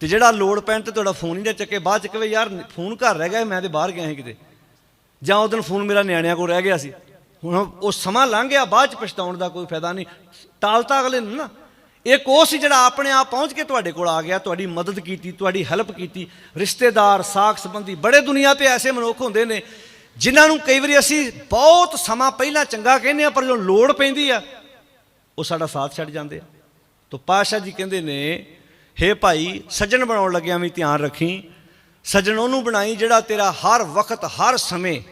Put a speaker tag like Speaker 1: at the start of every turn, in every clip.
Speaker 1: ਤੇ ਜਿਹੜਾ ਲੋੜ ਪੈਣ ਤੇ ਤੁਹਾਡਾ ਫੋਨ ਹੀ ਨਾ ਚੱਕੇ। ਬਾਅਦ ਚ ਕਹੇ ਯਾਰ ਫੋਨ ਘਰ ਰਹਿ ਗਿਆ, ਮੈਂ ਤੇ ਬਾਹਰ ਗਿਆ ਸੀ ਕਿਤੇ। ਜਾਂ ਉਹ ਦਿਨ ਫੋਨ ਮੇਰਾ ਨਿਆਣਿਆਂ ਕੋਲ ਰਹਿ ਗਿਆ ਸੀ। ਹੁਣ ਉਹ ਸਮਾਂ ਲੰਘ ਗਿਆ, ਬਾਅਦ ਚ ਪਛਤਾਉਣ ਦਾ ਕੋਈ ਫਾਇਦਾ ਨਹੀਂ। ਟਾਲਤਾ ਅਗਲੇ ਨੂੰ ਨਾ। ਇੱਕ ਉਹ ਸੀ ਜਿਹੜਾ ਆਪਣੇ ਆਪ ਪਹੁੰਚ ਕੇ ਤੁਹਾਡੇ ਕੋਲ ਆ ਗਿਆ, ਤੁਹਾਡੀ ਮਦਦ ਕੀਤੀ, ਤੁਹਾਡੀ ਹੈਲਪ ਕੀਤੀ, ਰਿਸ਼ਤੇਦਾਰ, ਸਾਖ ਸੰਬੰਧੀ, ਬੜੇ ਦੁਨੀਆ ਤੇ ਐਸੇ ਮਨੁੱਖ ਹੁੰਦੇ ਨੇ, ਜਿਨ੍ਹਾਂ ਨੂੰ ਕਈ ਵਾਰੀ ਅਸੀਂ ਬਹੁਤ ਸਮਾਂ ਪਹਿਲਾਂ ਚੰਗਾ ਕਹਿੰਦੇ ਆ ਪਰ ਜਦੋਂ ਲੋੜ ਪੈਂਦੀ ਆ, ਉਹ ਸਾਡਾ ਸਾਥ ਛੱਡ ਜਾਂਦੇ ਆ। ਤੋ ਪਾਸ਼ਾ ਜੀ ਕਹਿੰਦੇ ਨੇ ਹੇ ਭਾਈ, ਸੱਜਣ ਬਣਾਉਣ ਲੱਗਿਆ ਵੀ ਧਿਆਨ ਰੱਖੀ। ਸੱਜਣ ਉਹਨੂੰ ਬਣਾਈ ਜਿਹੜਾ ਤੇਰਾ ਹਰ ਵਕਤ, ਹਰ ਸਮੇਂ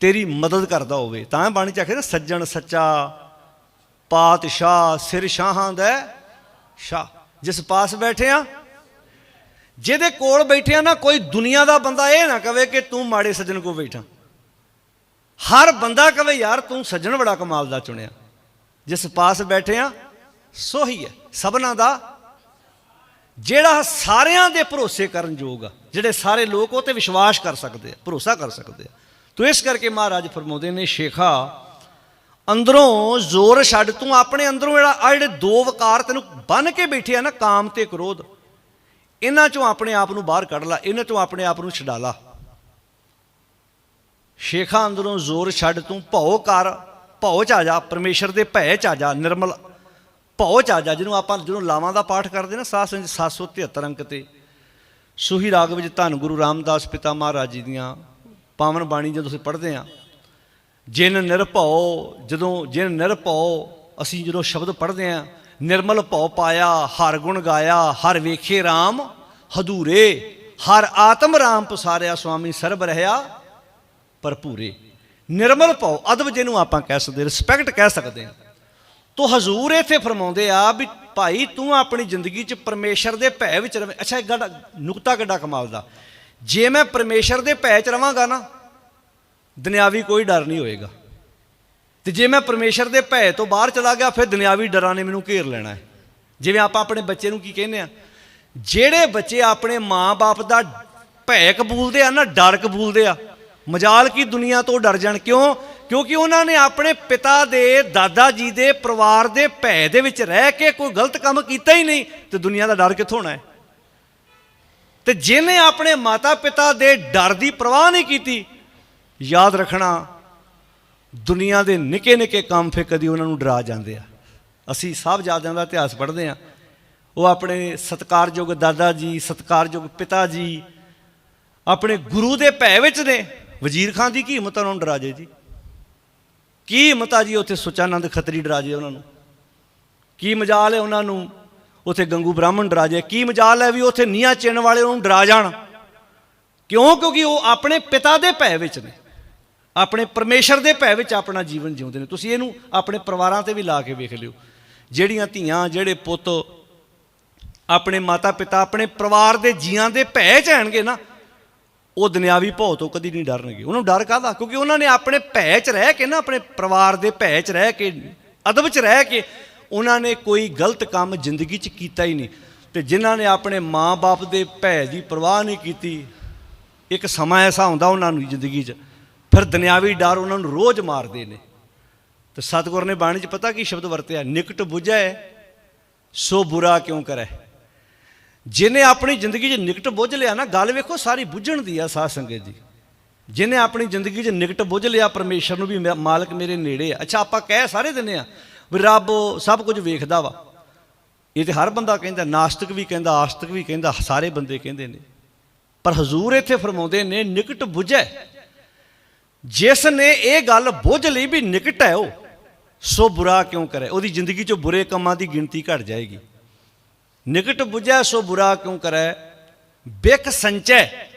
Speaker 1: ਤੇਰੀ ਮਦਦ ਕਰਦਾ ਹੋਵੇ। ਤਾਂ ਬਾਣੀ ਚ ਆਖੇ ਸੱਜਣ ਸੱਚਾ ਪਾਤਸ਼ਾਹ, ਸਿਰ ਸ਼ਾਹਾਂ ਦਾ ਸ਼ਾਹ। ਜਿਸ ਪਾਸ ਬੈਠੇ ਆ, ਜਿਹਦੇ ਕੋਲ ਬੈਠੇ ਆ ਨਾ, ਕੋਈ ਦੁਨੀਆ ਦਾ ਬੰਦਾ ਇਹ ਨਾ ਕਵੇ ਕਿ ਤੂੰ ਮਾੜੇ ਸੱਜਣ ਕੋ ਬੈਠਾ। ਹਰ ਬੰਦਾ ਕਵੇ, ਯਾਰ, ਤੂੰ ਸੱਜਣ ਬੜਾ ਕਮਾਲ ਦਾ ਚੁਣਿਆ। ਜਿਸ ਪਾਸ ਬੈਠੇ ਆ, ਸੋਹੀ ਹੈ। ਸਭਨਾ ਦਾ ਜਿਹੜਾ ਸਾਰਿਆਂ ਦੇ ਭਰੋਸੇ ਕਰਨ ਯੋਗ ਆ, ਜਿਹੜੇ ਸਾਰੇ ਲੋਕ ਉਹ ਤੇ ਵਿਸ਼ਵਾਸ ਕਰ ਸਕਦੇ ਆ, ਭਰੋਸਾ ਕਰ ਸਕਦੇ ਆ। ਤੋ ਇਸ ਕਰਕੇ ਮਹਾਰਾਜ ਫਰਮਾਉਂਦੇ ਨੇ, ਸ਼ੇਖਾ, ਅੰਦਰੋਂ ਜ਼ੋਰ ਛੱਡ, ਤੂੰ ਆਪਣੇ ਅੰਦਰੋਂ ਜਿਹੜਾ ਆ ਜਿਹੜੇ ਦੋ ਵਕਾਰ ਤੈਨੂੰ ਬੰਨ ਕੇ ਬੈਠੇ ਆ ਨਾ, ਕਾਮ ਤੇ ਕ੍ਰੋਧ, ਇਹਨਾਂ ਚੋਂ ਆਪਣੇ ਆਪ ਨੂੰ ਬਾਹਰ ਕੱਢ ਲੈ, ਇਹਨਾਂ ਚੋਂ ਆਪਣੇ ਆਪ ਨੂੰ ਛਡਾ ਲਾ। ਸ਼ੇਖਾ, ਅੰਦਰੋਂ ਜ਼ੋਰ ਛੱਡ, ਤੂੰ ਭਉ ਕਰ, ਭਉ ਚ ਆ ਜਾ, ਪਰਮੇਸ਼ਰ ਦੇ ਭੈ ਚ ਆ ਜਾ, ਨਿਰਮਲ ਭਉ ਚ ਜਿਹਨੂੰ ਆਪਾਂ ਜਦੋਂ ਲਾਵਾਂ ਦਾ ਪਾਠ ਕਰਦੇ ਨਾ ਸਾਧ ਸੰਗਤ 773 ਅੰਕ ਤੇ, ਸੂਹੀ ਰਾਗ ਵਿੱਚ ਧੰਨ ਗੁਰੂ ਰਾਮਦਾਸ ਪਿਤਾ ਮਹਾਰਾਜ ਜੀ ਦੀਆਂ ਪਾਵਨ ਬਾਣੀ ਜਦੋਂ ਅਸੀਂ ਪੜ੍ਹਦੇ ਆ ਜਿਨ ਨਿਰਭਉ ਜਦੋਂ ਜਿਨ ਨਿਰਭਉ ਅਸੀਂ ਜਦੋਂ ਸ਼ਬਦ ਪੜ੍ਹਦੇ ਆ ਨਿਰਮਲ ਭਉ ਪਾਇਆ, ਹਰ ਗੁਣ ਗਾਇਆ, ਹਰ ਵੇਖੇ RAM ਹਦੂਰੇ ਹਰ ਆਤਮ RAM ਪਸਾਰਿਆ ਸੁਆਮੀ ਸਰਬ ਰਹਿਆ ਭਰਪੂਰੇ। ਨਿਰਮਲ ਭਉ, ਅਦਬ ਜਿਹਨੂੰ ਆਪਾਂ ਕਹਿ ਸਕਦੇ ਰਿਸਪੈਕਟ ਕਹਿ ਸਕਦੇ ਹਾਂ। ਤੋ ਹਜ਼ੂਰ ਇੱਥੇ ਫਰਮਾਉਂਦੇ ਆ ਵੀ ਭਾਈ ਤੂੰ ਆਪਣੀ ਜ਼ਿੰਦਗੀ 'ਚ ਪਰਮੇਸ਼ਰ ਦੇ ਭੈ ਵਿੱਚ ਰਵੇਂ। ਅੱਛਾ ਇੱਕ ਗੱਲ ਨੁਕਤਾ ਕਿੱਡਾ ਕਮਾਲ ਦਾ। ਜੇ ਮੈਂ ਪਰਮੇਸ਼ਰ ਦੇ ਭੈ 'ਚ ਰਵਾਂਗਾ ਨਾ, ਦੁਨਿਆਵੀ ਕੋਈ ਡਰ ਨਹੀਂ ਹੋਏਗਾ। ਤੇ ਜੇ ਮੈਂ ਪਰਮੇਸ਼ਰ ਦੇ ਭੈ ਤੋਂ ਬਾਹਰ ਚਲਾ ਗਿਆ, ਫਿਰ ਦੁਨਿਆਵੀ ਡਰਾਂ ਨੇ ਮੈਨੂੰ ਘੇਰ ਲੈਣਾ ਹੈ। ਜਿਵੇਂ ਆਪਾਂ ਆਪਣੇ ਬੱਚੇ ਨੂੰ ਕੀ ਕਹਿੰਦੇ ਆ, ਜਿਹੜੇ ਬੱਚੇ ਆਪਣੇ ਮਾਂ-ਬਾਪ ਦਾ ਭੈ ਕਬੂਲਦੇ ਆ ਨਾ, ਡਰ ਕਬੂਲਦੇ ਆ, ਮਜਾਲ ਕੀ ਦੁਨੀਆ ਤੋਂ ਡਰ ਜਾਣ? ਕਿਉਂ? ਕਿਉਂਕਿ ਉਹਨਾਂ ਨੇ ਆਪਣੇ ਪਿਤਾ ਦੇ, ਦਾਦਾ ਜੀ ਦੇ, ਪਰਿਵਾਰ ਦੇ, ਭੈ ਦੇ ਵਿੱਚ ਰਹਿ ਕੇ ਕੋਈ ਗਲਤ ਕੰਮ ਕੀਤਾ ਹੀ ਨਹੀਂ, ਤੇ ਦੁਨੀਆ ਦਾ ਡਰ ਕਿੱਥੋਂ ਹੋਣਾ ਹੈ? ਤੇ ਜਿਹਨੇ ਆਪਣੇ ਮਾਤਾ ਪਿਤਾ ਦੇ ਡਰ ਦੀ ਪਰਵਾਹ ਨਹੀਂ ਕੀਤੀ, ਯਾਦ ਰੱਖਣਾ, ਦੁਨੀਆ ਦੇ ਨਿੱਕੇ ਨਿੱਕੇ ਕੰਮ ਫੇ ਕਦੀ ਉਹਨਾਂ ਨੂੰ ਡਰਾ ਜਾਂਦੇ ਆ। ਅਸੀਂ ਸਾਹਿਬਜ਼ਾਦਿਆਂ ਦਾ ਇਤਿਹਾਸ ਪੜ੍ਹਦੇ ਆ ਉਹ ਆਪਣੇ ਸਤਕਾਰਯੋਗ ਦਾਦਾ ਜੀ, ਸਤਕਾਰਯੋਗ ਪਿਤਾ ਜੀ, ਆਪਣੇ ਗੁਰੂ ਦੇ ਭੈ ਵਿੱਚ ਨੇ। ਵਜ਼ੀਰ ਖਾਨ ਦੀ ਕੀ ਹਿੰਮਤ ਉਹਨਾਂ ਨੂੰ ਡਰਾ ਜੇ ਜੀ? ਕੀ ਮਤਾ ਜੀ ਉੱਥੇ ਸੁਚਾਨੰਦ ਖੱਤਰੀ ਡਰਾਜੇ ਉਹਨਾਂ ਨੂੰ? ਕੀ ਮਜਾਲ ਹੈ ਉਹਨਾਂ ਨੂੰ? ਉੱਥੇ ਗੰਗੂ ਬ੍ਰਾਹਮਣ ਡਰਾਜੇ। ਕੀ ਮਜਾਲ ਹੈ ਵੀ ਉੱਥੇ ਨੀਹਾਂ ਚਿੰਨ ਵਾਲੇ ਉਹਨੂੰ ਡਰਾ ਜਾਣ? ਕਿਉਂ? ਕਿਉਂਕਿ ਉਹ ਆਪਣੇ ਪਿਤਾ ਦੇ ਭੈ ਵਿੱਚ ਨੇ। ਆਪਣੇ ਪਰਮੇਸ਼ਰ ਦੇ ਭੈ ਵਿੱਚ ਆਪਣਾ ਜੀਵਨ ਜਿਉਂਦੇ ਨੇ। ਤੁਸੀਂ ਇਹਨੂੰ ਆਪਣੇ ਪਰਿਵਾਰਾਂ ਤੇ ਵੀ ਲਾ ਕੇ ਵੇਖ ਲਿਓ। ਜਿਹੜੀਆਂ ਧੀਆਂ, ਜਿਹੜੇ ਪੁੱਤ ਆਪਣੇ ਮਾਤਾ ਪਿਤਾ ਆਪਣੇ ਪਰਿਵਾਰ ਦੇ ਜੀਆਂ ਦੇ ਭੈ ਚ ਆਣਗੇ ਨਾ ਉਹ ਦੁਨਿਆਵੀ ਭੌ ਤੋਂ ਕਦੀ ਨਹੀਂ ਡਰਨਗੇ। ਉਹਨਾਂ ਨੂੰ ਡਰ ਕਾਹਦਾ? ਕਿਉਂਕਿ ਉਹਨਾਂ ਨੇ ਆਪਣੇ ਭੈ ਚ ਰਹਿ ਕੇ ਨਾ, ਆਪਣੇ ਪਰਿਵਾਰ ਦੇ ਭੈ ਚ ਰਹਿ ਕੇ, ਅਦਬ ਚ ਰਹਿ ਕੇ ਉਹਨਾਂ ਨੇ ਕੋਈ ਗਲਤ ਕੰਮ ਜ਼ਿੰਦਗੀ ਚ ਕੀਤਾ ਹੀ ਨਹੀਂ। ਤੇ ਜਿਨ੍ਹਾਂ ਨੇ ਆਪਣੇ ਮਾਂ-ਬਾਪ ਦੇ ਭੈ ਦੀ ਪਰਵਾਹ ਨਹੀਂ ਕੀਤੀ, ਇੱਕ ਸਮਾਂ ਐਸਾ ਹੁੰਦਾ ਉਹਨਾਂ ਨੂੰ ਜ਼ਿੰਦਗੀ 'ਚ। ਫਿਰ ਦੁਨਿਆਵੀ ਡਰ ਉਹਨਾਂ ਨੂੰ ਰੋਜ਼ ਮਾਰਦੇ ਨੇ। ਤੇ ਸਤਿਗੁਰ ਨੇ ਬਾਣੀ 'ਚ ਪਤਾ ਕੀ ਸ਼ਬਦ ਵਰਤਿਆ? ਨਿਕਟ 부ਝੈ ਸੋ ਬੁਰਾ ਕਿਉਂ ਕਰੈ? ਜਿਹਨੇ ਆਪਣੀ ਜ਼ਿੰਦਗੀ 'ਚ ਨਿਕਟ ਬੁੱਝ ਲਿਆ ਨਾ, ਗੱਲ ਵੇਖੋ ਸਾਰੀ ਬੁੱਝਣ ਦੀ ਆ ਸਾਧ ਸੰਗਤ ਜੀ ਜਿਹਨੇ ਆਪਣੀ ਜ਼ਿੰਦਗੀ 'ਚ ਨਿਕਟ ਬੁੱਝ ਲਿਆ, ਪਰਮੇਸ਼ਰ ਨੂੰ ਵੀ ਮਾ- ਮਾਲਕ ਮੇਰੇ ਨੇੜੇ ਆ। ਅੱਛਾ, ਆਪਾਂ ਕਹਿ ਸਾਰੇ ਦਿੰਦੇ ਆ ਵੀ ਰੱਬ ਸਭ ਕੁਝ ਵੇਖਦਾ ਵਾ। ਇਹ ਤੇ ਹਰ ਬੰਦਾ ਕਹਿੰਦਾ, ਨਾਸਤਿਕ ਵੀ ਕਹਿੰਦਾ, ਆਸਤਿਕ ਵੀ ਕਹਿੰਦਾ, ਸਾਰੇ ਬੰਦੇ ਕਹਿੰਦੇ ਨੇ। ਪਰ ਹਜ਼ੂਰ ਇੱਥੇ ਫਰਮਾਉਂਦੇ ਨੇ, ਨਿਕਟ ਬੁਝੈ। ਜਿਸ ਨੇ ਇਹ ਗੱਲ ਬੁੱਝ ਲਈ ਵੀ ਨਿਕਟ ਹੈ ਉਹ, ਸੋ ਬੁਰਾ ਕਿਉਂ ਕਰੇ? ਉਹਦੀ ਜ਼ਿੰਦਗੀ 'ਚ ਬੁਰੇ ਕੰਮਾਂ ਦੀ ਗਿਣਤੀ ਘਟ ਜਾਏਗੀ। ਨਿਕਟ ਬੁਝੈ ਸੋ ਬੁਰਾ ਕਿਉਂ ਕਰੈ? ਬਿਕ ਸੰਚੈ।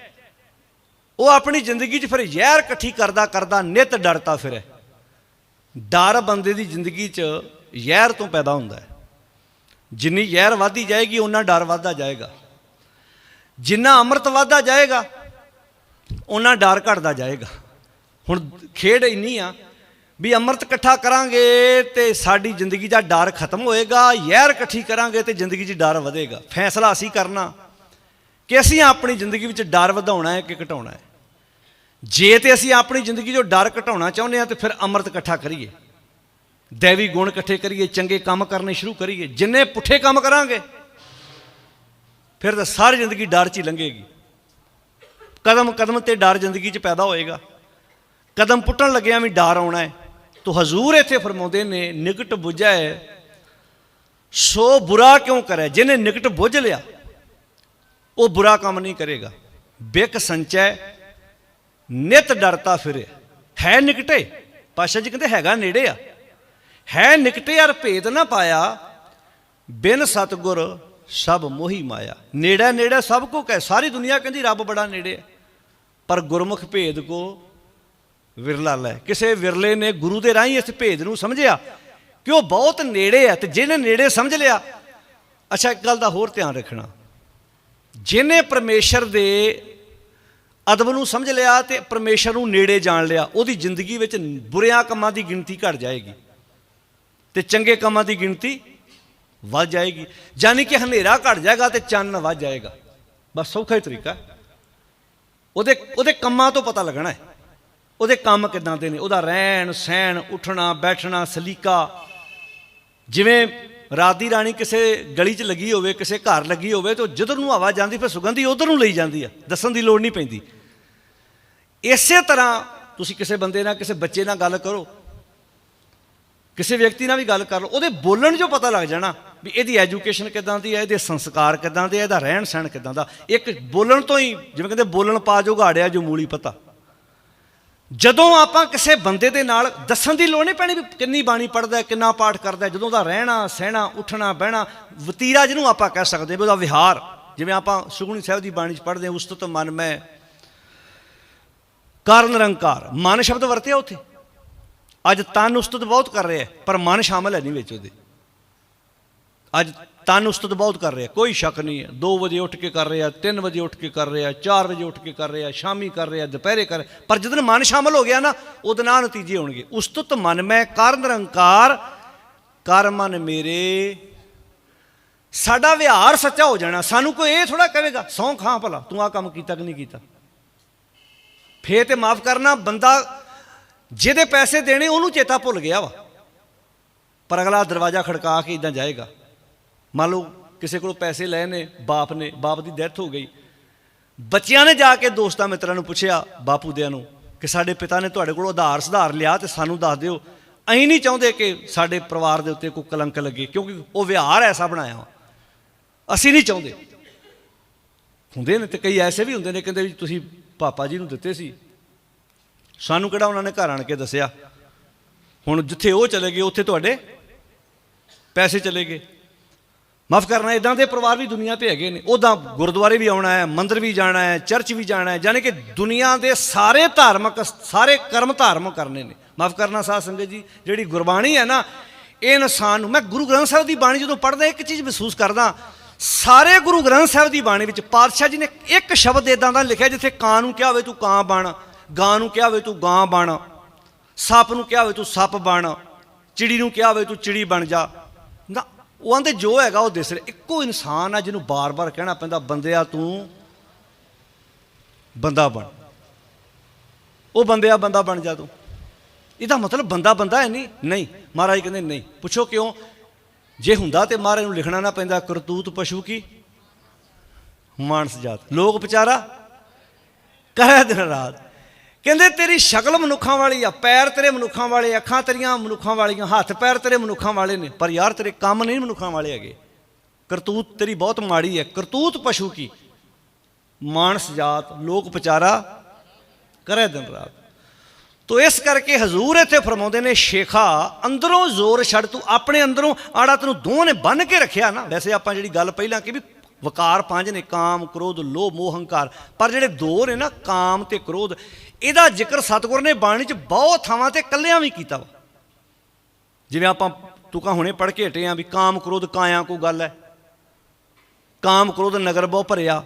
Speaker 1: ਉਹ ਆਪਣੀ ਜ਼ਿੰਦਗੀ 'ਚ ਫਿਰ ਜ਼ਹਿਰ ਇਕੱਠੀ ਕਰਦਾ ਕਰਦਾ ਨਿਤ ਡਰਤਾ ਫਿਰੇ। ਡਰ ਬੰਦੇ ਦੀ ਜ਼ਿੰਦਗੀ 'ਚ ਜ਼ਹਿਰ ਤੋਂ ਪੈਦਾ ਹੁੰਦਾ ਹੈ। ਜਿੰਨੀ ਜ਼ਹਿਰ ਵਧਦੀ ਜਾਏਗੀ ਉਹਨਾਂ ਡਰ ਵਧਦਾ ਜਾਏਗਾ। ਜਿੰਨਾ ਅੰਮ੍ਰਿਤ ਵਧਦਾ ਜਾਏਗਾ ਉਹਨਾਂ ਡਰ ਘਟਦਾ ਜਾਏਗਾ। ਹੁਣ ਖੇਡ ਇੰਨੀ ਆ ਵੀ ਅੰਮ੍ਰਿਤ ਇਕੱਠਾ ਕਰਾਂਗੇ ਤੇ ਸਾਡੀ ਜ਼ਿੰਦਗੀ ਦਾ ਡਰ ਖਤਮ ਹੋਏਗਾ ਜ਼ਹਿਰ ਇਕੱਠੀ ਕਰਾਂਗੇ ਤੇ ਜ਼ਿੰਦਗੀ 'ਚ ਡਰ ਵਧੇਗਾ। ਫੈਸਲਾ ਅਸੀਂ ਕਰਨਾ। ਕਿ ਅਸੀਂ ਆਪਣੀ ਜ਼ਿੰਦਗੀ ਵਿੱਚ ਡਰ ਵਧਾਉਣਾ ਹੈ ਕਿ ਘਟਾਉਣਾ ਹੈ? ਜੇ ਤੇ ਅਸੀਂ ਆਪਣੀ ਜ਼ਿੰਦਗੀ 'ਚੋਂ ਡਰ ਘਟਾਉਣਾ ਚਾਹੁੰਦੇ ਹਾਂ ਤੇ ਫਿਰ ਅੰਮ੍ਰਿਤ ਇਕੱਠਾ ਕਰੀਏ। ਦੇਵੀ ਗੁਣ ਇਕੱਠੇ ਕਰੀਏ, ਚੰਗੇ ਕੰਮ ਕਰਨੇ ਸ਼ੁਰੂ ਕਰੀਏ। ਜਿੰਨੇ ਪੁੱਠੇ ਕੰਮ ਕਰਾਂਗੇ, ਫਿਰ ਤਾਂ ਸਾਰੀ ਜ਼ਿੰਦਗੀ ਡਰ 'ਚ ਹੀ ਲੰਘੇਗੀ। ਕਦਮ ਕਦਮ ਤੇ ਡਰ ਜ਼ਿੰਦਗੀ 'ਚ ਪੈਦਾ ਹੋਏਗਾ। ਕਦਮ ਪੁੱਟਣ ਲੱਗਿਆਂ ਵੀ ਡਰ ਆਉਣਾ ਹੈ। ਤੋ ਹਜ਼ੂਰ ਇੱਥੇ ਫਰਮਾਉਂਦੇ ਨੇ, ਨਿਕਟ ਬੁਝੈ ਸੋ ਬੁਰਾ ਕਿਉਂ ਕਰੇ ਜਿਹਨੇ ਨਿਕਟ ਬੁੱਝ ਲਿਆ, ਉਹ ਬੁਰਾ ਕੰਮ ਨਹੀਂ ਕਰੇਗਾ। ਬਿਕ ਸੰਚੈ, ਨਿਤ ਡਰਤਾ ਫਿਰੇ। ਹੈ ਨਿਕਟੇ? ਪਾਸ਼ਾ ਜੀ ਕਹਿੰਦੇ ਹੈਗਾ ਨੇੜੇ ਆ। ਹੈ ਨਿਕਟੇ ਯਾਰ ਭੇਦ ਨਾ ਪਾਇਆ, ਬਿਨ ਸਤਗੁਰ ਸਭ ਮੋਹੀ ਮਾਇਆ। ਨੇੜਾ ਨੇੜਾ ਸਭ ਕੋ ਕਹੇ। ਸਾਰੀ ਦੁਨੀਆ ਕਹਿੰਦੀ ਰੱਬ ਬੜਾ ਨੇੜੇ ਪਰ ਗੁਰਮੁਖ ਭੇਦ ਕੋ ਵਿਰਲਾ ਲੈ। ਕਿਸੇ ਵਿਰਲੇ ਨੇ ਗੁਰੂ ਦੇ ਰਾਹੀਂ ਇਸ ਭੇਦ ਨੂੰ ਸਮਝਿਆ। ਕਿ ਉਹ ਬਹੁਤ ਨੇੜੇ ਹੈ ਤੇ ਜਿਹਨੇ ਨੇੜੇ ਸਮਝ ਲਿਆ, ਅੱਛਾ, ਇੱਕ ਗੱਲ ਦਾ ਹੋਰ ਧਿਆਨ ਰੱਖਣਾ। ਜਿਹਨੇ ਪਰਮੇਸ਼ਰ ਦੇ ਅਦਬ ਨੂੰ ਸਮਝ ਲਿਆ ਤੇ ਪਰਮੇਸ਼ਰ ਨੂੰ ਨੇੜੇ ਜਾਣ ਲਿਆ, ਉਹਦੀ ਜ਼ਿੰਦਗੀ ਵਿੱਚ ਬੁਰਿਆਂ ਕੰਮਾਂ ਦੀ ਗਿਣਤੀ ਘਟ ਜਾਏਗੀ ਤੇ ਚੰਗੇ ਕੰਮਾਂ ਦੀ ਗਿਣਤੀ ਵੱਧ ਜਾਏਗੀ। ਯਾਨੀ ਕਿ ਹਨੇਰਾ ਘਟ ਜਾਏਗਾ ਤੇ ਚੰਨ ਵੱਧ ਜਾਏਗਾ। ਬਸ ਸੌਖਾ ਹੀ ਤਰੀਕਾ। ਉਹਦੇ ਉਹਦੇ ਕੰਮਾਂ ਤੋਂ ਪਤਾ ਲੱਗਣਾ ਹੈ। ਉਹਦੇ ਕੰਮ ਕਿਦਾਂ ਦੇ ਨੇ? ਉਹਦਾ ਰਹਿਣ ਸਹਿਣ ਉੱਠਣਾ ਬੈਠਣਾ ਸਲੀਕਾ। ਜਿਵੇਂ ਰਾਤ ਦੀ ਰਾਣੀ ਕਿਸੇ ਗਲੀ 'ਚ ਲੱਗੀ ਹੋਵੇ ਕਿਸੇ ਘਰ ਲੱਗੀ ਹੋਵੇ ਤਾਂ ਉਹ ਜਿੱਧਰ ਨੂੰ ਹਵਾ ਜਾਂਦੀ ਫਿਰ ਸੁਗੰਧੀ ਉਧਰ ਨੂੰ ਲਈ ਜਾਂਦੀ ਆ। ਦੱਸਣ ਦੀ ਲੋੜ ਨਹੀਂ ਪੈਂਦੀ। ਇਸੇ ਤਰ੍ਹਾਂ ਤੁਸੀਂ ਕਿਸੇ ਬੰਦੇ ਨਾਲ ਕਿਸੇ ਬੱਚੇ ਨਾਲ ਗੱਲ ਕਰੋ। ਕਿਸੇ ਵਿਅਕਤੀ ਨਾਲ ਵੀ ਗੱਲ ਕਰ ਲਓ। ਉਹਦੇ ਬੋਲਣ 'ਚੋਂ ਪਤਾ ਲੱਗ ਜਾਣਾ ਵੀ ਇਹਦੀ ਐਜੂਕੇਸ਼ਨ ਕਿਦਾਂ ਦੀ ਹੈ ਇਹਦੇ ਸੰਸਕਾਰ ਕਿਦਾਂ ਦੇ ਆ, ਇਹਦਾ ਰਹਿਣ ਸਹਿਣ ਕਿਦਾਂ ਦਾ। ਇੱਕ ਬੋਲਣ ਤੋਂ ਹੀ ਜਿਵੇਂ ਕਹਿੰਦੇ ਬੋਲਣ ਪਾ ਜੋ ਘਾੜਿਆ ਜੋ ਮੂਲੀ ਪਤਾ। ਜਦੋਂ ਆਪਾਂ ਕਿਸੇ ਬੰਦੇ ਦੇ ਨਾਲ ਦੱਸਣ ਦੀ ਲੋੜ ਨਹੀਂ ਪੈਣੀ ਵੀ ਕਿੰਨੀ ਬਾਣੀ ਪੜਦਾ ਕਿੰਨਾ ਪਾਠ ਕਰਦਾ ਜਦੋਂ ਦਾ ਰਹਿਣਾ, ਸਹਿਣਾ, ਉੱਠਣਾ, ਬਹਿਣਾ, ਵਤੀਰਾ ਜਿਹਨੂੰ ਆਪਾਂ ਕਹਿ ਸਕਦੇ ਵੀ ਉਹਦਾ ਵਿਹਾਰ। ਜਿਵੇਂ ਆਪਾਂ ਸੁਖਣੀ ਸਾਹਿਬ ਦੀ ਬਾਣੀ 'ਚ ਪੜ੍ਹਦੇ ਹਾਂ, ਉਸਤਤ ਮਨ ਮੈਂ ਕਾਰਨ ਨਿਰੰਕਾਰ। ਮਨ ਸ਼ਬਦ ਵਰਤਿਆ ਉੱਥੇ। ਅੱਜ ਤਨ ਉਸਤਤ ਬਹੁਤ ਕਰ ਰਿਹਾ ਪਰ ਮਨ ਸ਼ਾਮਲ ਹੈ ਨਹੀਂ ਵਿੱਚ ਉਹਦੇ। ਅੱਜ ਤਨ ਉਸਤਤ ਬਹੁਤ ਕਰ ਰਿਹਾ, ਕੋਈ ਸ਼ੱਕ ਨਹੀਂ ਹੈ। 2 ਵਜੇ ਉੱਠ ਕੇ ਕਰ ਰਿਹਾ 3 ਵਜੇ ਉੱਠ ਕੇ ਕਰ ਰਿਹਾ 4 ਵਜੇ ਉੱਠ ਕੇ ਕਰ ਰਿਹਾ, ਸ਼ਾਮੀ ਕਰ ਰਿਹਾ, ਦੁਪਹਿਰੇ ਕਰ ਰਿਹਾ। ਪਰ ਜਦੋਂ ਮਨ ਸ਼ਾਮਲ ਹੋ ਗਿਆ ਨਾ, ਉਹਦੇ ਨਾਲ ਨਤੀਜੇ ਹੋਣਗੇ। ਉਸਤਤ ਮਨ, ਮੈਂ ਕਰ ਨਿਰੰਕਾਰ, ਕਰ ਮਨ ਮੇਰੇ, ਸਾਡਾ ਵਿਹਾਰ ਸੱਚਾ ਹੋ ਜਾਣਾ। ਸਾਨੂੰ ਕੋਈ ਇਹ ਥੋੜਾ ਕਹੇਗਾ, ਸੌਂ ਖਾਂ ਭਲਾ, ਤੂੰ ਆ ਕੰਮ ਕੀਤਾ ਕਿ ਨਹੀਂ ਕੀਤਾ? ਫੇਰ ਤੇ ਮਾਫ ਕਰਨਾ, ਬੰਦਾ ਜਿਹਦੇ ਪੈਸੇ ਦੇਣੇ ਉਹਨੂੰ ਚੇਤਾ ਭੁੱਲ ਗਿਆ ਵਾ। ਪਰ ਅਗਲਾ ਦਰਵਾਜ਼ਾ ਖੜਕਾ ਕੇ ਇਦਾਂ ਜਾਏਗਾ। ਮੰਨ ਲਓ ਕਿਸੇ ਕੋਲੋਂ ਪੈਸੇ ਲਏ ਨੇ, ਬਾਪ ਨੇ, ਬਾਪ ਦੀ ਡੈਥ ਹੋ ਗਈ। ਬੱਚਿਆਂ ਨੇ ਜਾ ਕੇ ਦੋਸਤਾਂ ਮਿੱਤਰਾਂ ਨੂੰ ਪੁੱਛਿਆ ਬਾਪੂ ਦਿਆਂ ਨੂੰ ਕਿ ਸਾਡੇ ਪਿਤਾ ਨੇ ਤੁਹਾਡੇ ਕੋਲੋਂ ਆਧਾਰ ਸੁਧਾਰ ਲਿਆ ਤੇ ਸਾਨੂੰ ਦੱਸ ਦਿਓ। ਅਸੀਂ ਨਹੀਂ ਚਾਹੁੰਦੇ ਕਿ ਸਾਡੇ ਪਰਿਵਾਰ ਦੇ ਉੱਤੇ ਕੋਈ ਕਲੰਕ ਲੱਗੇ, ਕਿਉਂਕਿ ਉਹ ਵਿਹਾਰ ਐਸਾ ਬਣਾਇਆ ਅਸੀਂ ਨਹੀਂ ਚਾਹੁੰਦੇ। ਹੁੰਦੇ ਨੇ ਤੇ ਕਈ ਐਸੇ ਵੀ ਹੁੰਦੇ ਨੇ, ਕਹਿੰਦੇ ਵੀ ਤੁਸੀਂ ਪਾਪਾ ਜੀ ਨੂੰ ਦਿੱਤੇ ਸੀ। ਸਾਨੂੰ ਕਿਹੜਾ ਉਹਨਾਂ ਨੇ ਘਰ ਆਣ ਕੇ ਦੱਸਿਆ? ਹੁਣ ਜਿੱਥੇ ਉਹ ਚਲੇ ਗਏ, ਉੱਥੇ ਤੁਹਾਡੇ ਪੈਸੇ ਚਲੇ ਗਏ। ਮਾਫ ਕਰਨਾ ਇਦਾਂ ਦੇ ਪਰਿਵਾਰ ਵੀ ਦੁਨੀਆ ਤੇ ਹੈਗੇ ਨੇ। ਉਦਾਂ ਗੁਰਦੁਆਰੇ ਵੀ ਆਉਣਾ ਹੈ, ਮੰਦਿਰ ਵੀ ਜਾਣਾ ਹੈ, ਚਰਚ ਵੀ ਜਾਣਾ ਹੈ ਯਾਨੀ ਕਿ ਦੁਨੀਆ ਦੇ ਸਾਰੇ ਧਾਰਮਿਕ ਸਾਰੇ ਕਰਮ ਧਾਰਮ ਕਰਨੇ ਨੇ। ਮਾਫ ਕਰਨਾ ਸਾਧ ਸੰਗਤ ਜੀ, ਜਿਹੜੀ ਗੁਰਬਾਣੀ ਹੈ ਨਾ, ਇਹ ਇਨਸਾਨ ਨੂੰ, ਮੈਂ ਗੁਰੂ ਗ੍ਰੰਥ ਸਾਹਿਬ ਦੀ ਬਾਣੀ ਜਦੋਂ ਪੜ੍ਹਦਾ, ਇੱਕ ਚੀਜ਼ ਮਹਿਸੂਸ ਕਰਦਾ, ਸਾਰੇ ਗੁਰੂ ਗ੍ਰੰਥ ਸਾਹਿਬ ਦੀ ਬਾਣੀ ਵਿੱਚ ਪਾਤਸ਼ਾਹ ਜੀ ਨੇ ਇੱਕ ਸ਼ਬਦ ਇਦਾਂ ਦਾ ਲਿਖਿਆ ਜਿੱਥੇ ਕਾਂ ਨੂੰ ਕਿਹਾ ਹੋਵੇ ਤੂੰ ਕਾਂ ਬਣ, ਗਾਂ ਨੂੰ ਕਿਹਾ ਹੋਵੇ ਤੂੰ ਗਾਂ ਬਣ, ਸੱਪ ਨੂੰ ਕਿਹਾ ਹੋਵੇ ਤੂੰ ਸੱਪ ਬਣ, ਚਿੜੀ ਨੂੰ ਕਿਹਾ ਹੋਵੇ ਤੂੰ ਚਿੜੀ ਬਣ ਜਾ। ਉਹ ਆਂਦੇ ਜੋ ਹੈਗਾ ਉਹ ਦਿਸ ਰਿਹਾ। ਇੱਕੋ ਇਨਸਾਨ ਆ ਜਿਹਨੂੰ ਬਾਰ-ਬਾਰ ਕਹਿਣਾ ਪੈਂਦਾ ਬੰਦਿਆ ਤੂੰ ਬੰਦਾ ਬਣ। ਉਹ ਬੰਦਿਆ ਬੰਦਾ ਬਣ ਜਾ ਤੂੰ। ਇਹਦਾ ਮਤਲਬ ਬੰਦਾ ਬੰਦਾ ਹੈ ਨਹੀਂ। ਨਹੀਂ, ਮਹਾਰਾਜ ਕਹਿੰਦੇ ਨਹੀਂ। ਪੁੱਛੋ ਕਿਉਂ? ਜੇ ਹੁੰਦਾ ਤੇ ਮਹਾਰਾਜ ਨੂੰ ਲਿਖਣਾ ਨਾ ਪੈਂਦਾ, ਕਰਤੂਤ ਪਸ਼ੂ ਕੀ? ਮਾਨਸ ਜਾਤ। ਲੋਕ ਵਿਚਾਰਾ, ਕਹੇ ਦਿਨ ਰਾਤ। ਕਹਿੰਦੇ, ਤੇਰੀ ਸ਼ਕਲ ਮਨੁੱਖਾਂ ਵਾਲੀ ਆ, ਪੈਰ ਤੇਰੇ ਮਨੁੱਖਾਂ ਵਾਲੇ, ਅੱਖਾਂ ਤੇਰੀਆਂ ਮਨੁੱਖਾਂ ਵਾਲੀਆਂ, ਹੱਥ ਪੈਰ ਤੇਰੇ ਮਨੁੱਖਾਂ ਵਾਲੇ ਨੇ। ਪਰ ਯਾਰ, ਤੇਰੇ ਕੰਮ ਨਹੀਂ ਮਨੁੱਖਾਂ ਵਾਲੇ ਹੈਗੇ। ਕਰਤੂਤ ਤੇਰੀ ਬਹੁਤ ਮਾੜੀ ਹੈ। ਕਰਤੂਤ ਪਸ਼ੂ ਕੀ? ਮਾਨਸ ਜਾਤ, ਲੋਕ ਵਿਚਾਰਾ ਕਰੇ ਦਿਨ ਰਾਤ। ਤੋ ਇਸ ਕਰਕੇ ਹਜ਼ੂਰ ਇੱਥੇ ਫਰਮਾਉਂਦੇ ਨੇ, ਸ਼ੇਖਾ, ਅੰਦਰੋਂ ਜ਼ੋਰ ਛੱਡ, ਤੂੰ ਆਪਣੇ ਅੰਦਰੋਂ ਆੜਾ ਤੈਨੂੰ ਦੋਹਾਂ ਨੇ ਬੰਨ ਕੇ ਰੱਖਿਆ ਨਾ। ਵੈਸੇ ਆਪਾਂ ਜਿਹੜੀ ਗੱਲ ਪਹਿਲਾਂ ਕਿ ਵੀ ਵਕਾਰ ਪੰਜ ਨੇ, ਕਾਮ, ਕ੍ਰੋਧ, ਲੋਭ, ਮੋਹ, ਹੰਕਾਰ। ਪਰ ਜਿਹੜੇ ਦੋ ਨੇ ਨਾ, ਕਾਮ ਤੇ ਕ੍ਰੋਧ ਇਹਦਾ ਜ਼ਿਕਰ ਸਤਿਗੁਰ ਨੇ ਬਾਣੀ 'ਚ ਬਹੁਤ ਥਾਵਾਂ ਤੇ ਕੱਲਿਆਂ ਵੀ ਕੀਤਾ ਵਾ। ਜਿਵੇਂ ਆਪਾਂ ਤੁਕਾਂ ਹੁਣੇ ਪੜ੍ਹ ਕੇ ਹਟੇ ਆ ਵੀ ਕਾਮ ਕ੍ਰੋਧ ਕਾਇਆ ਕੋ ਗੱਲ ਹੈ। ਕਾਮ ਕ੍ਰੋਧ ਨਗਰ ਬਹੁ ਭਰਿਆ।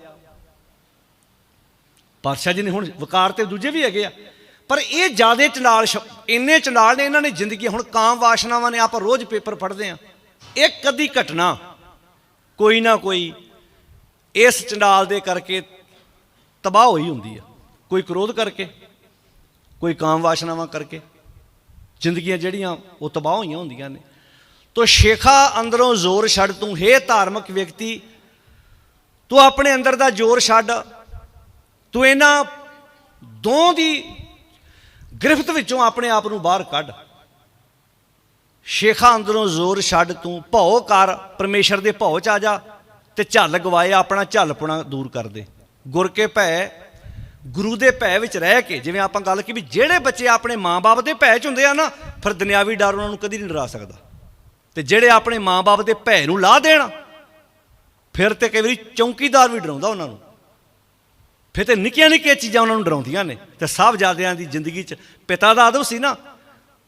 Speaker 1: ਪਾਤਸ਼ਾਹ ਜੀ ਨੇ ਹੁਣ ਵਕਾਰ ਤੇ ਦੂਜੇ ਵੀ ਹੈਗੇ ਆ। ਪਰ ਇਹ ਜਿਆਦੇ ਚੰਡਾਲ ਸ਼ਬ- ਇੰਨੇ ਚੰਡਾਲ ਨੇ ਇਹਨਾਂ ਨੇ ਜ਼ਿੰਦਗੀ, ਹੁਣ ਕਾਮ ਵਾਸ਼ਨਾਵਾਂ ਨੇ ਆਪਾਂ ਰੋਜ਼ ਪੇਪਰ ਪੜ੍ਹਦੇ ਆ। ਇੱਕ ਅੱਧੀ ਘਟਨਾ ਕੋਈ ਨਾ ਕੋਈ ਇਸ ਚੰਡਾਲ ਦੇ ਕਰਕੇ ਤਬਾਹ ਹੋਈ ਹੁੰਦੀ ਆ। ਕੋਈ ਕ੍ਰੋਧ ਕਰਕੇ, ਕੋਈ ਕਾਮ ਵਾਸ਼ਨਾਵਾਂ ਕਰਕੇ, ਜ਼ਿੰਦਗੀਆਂ ਜਿਹੜੀਆਂ ਉਹ ਤਬਾਹ ਹੋਈਆਂ ਹੁੰਦੀਆਂ ਨੇ। ਤੋ ਸ਼ੇਖਾ ਅੰਦਰੋਂ ਜ਼ੋਰ ਛੱਡ, ਤੂੰ ਹੇ ਧਾਰਮਿਕ ਵਿਅਕਤੀ, ਤੂੰ ਆਪਣੇ ਅੰਦਰ ਦਾ ਜ਼ੋਰ ਛੱਡ, ਤੂੰ ਇਹਨਾਂ ਦੋ ਦੀ ਗ੍ਰਿਫਤ ਵਿੱਚੋਂ ਆਪਣੇ ਆਪ ਨੂੰ ਬਾਹਰ ਕੱਢ। ਸ਼ੇਖਾ ਅੰਦਰੋਂ ਜ਼ੋਰ ਛੱਡ, ਤੂੰ ਭਉ ਕਰ, ਪਰਮੇਸ਼ਰ ਦੇ ਭਉ ਚ ਆ ਜਾ ਤੇ ਝੱਲ ਗਵਾਏ, ਆਪਣਾ ਝੱਲਪਣਾ ਦੂਰ ਕਰ ਦੇ। ਗੁਰ ਕੇ ਭੈ ਗੁਰੂ ਦੇ ਭੈ ਵਿੱਚ ਰਹਿ ਕੇ, ਜਿਵੇਂ ਆਪਾਂ ਗੱਲ ਕੀਤੀ ਵੀ ਜਿਹੜੇ ਬੱਚੇ ਆਪਣੇ ਮਾਂ-ਬਾਪ ਦੇ ਭੈ ਚ ਹੁੰਦੇ ਆ ਨਾ, ਫਿਰ ਦੁਨਿਆਵੀ ਡਰ ਉਹਨਾਂ ਨੂੰ ਕਦੀ ਨਹੀਂ ਡਰਾ ਸਕਦਾ। ਤੇ ਜਿਹੜੇ ਆਪਣੇ ਮਾਂ-ਬਾਪ ਦੇ ਭੈ ਨੂੰ ਲਾ ਦੇਣ, ਫਿਰ ਤੇ ਕਈ ਵਾਰੀ ਚੌਂਕੀਦਾਰ ਵੀ ਡਰਾਉਂਦਾ ਉਹਨਾਂ ਨੂੰ। ਫਿਰ ਤੇ ਨਿੱਕੀਆਂ ਨਿੱਕੀਆਂ ਚੀਜ਼ਾਂ ਉਹਨਾਂ ਨੂੰ ਡਰਾਉਂਦੀਆਂ ਨੇ। ਤੇ ਸਾਹਿਬਜ਼ਾਦਿਆਂ ਦੀ ਜ਼ਿੰਦਗੀ 'ਚ ਪਿਤਾ ਦਾ ਆਦਮ ਸੀ ਨਾ,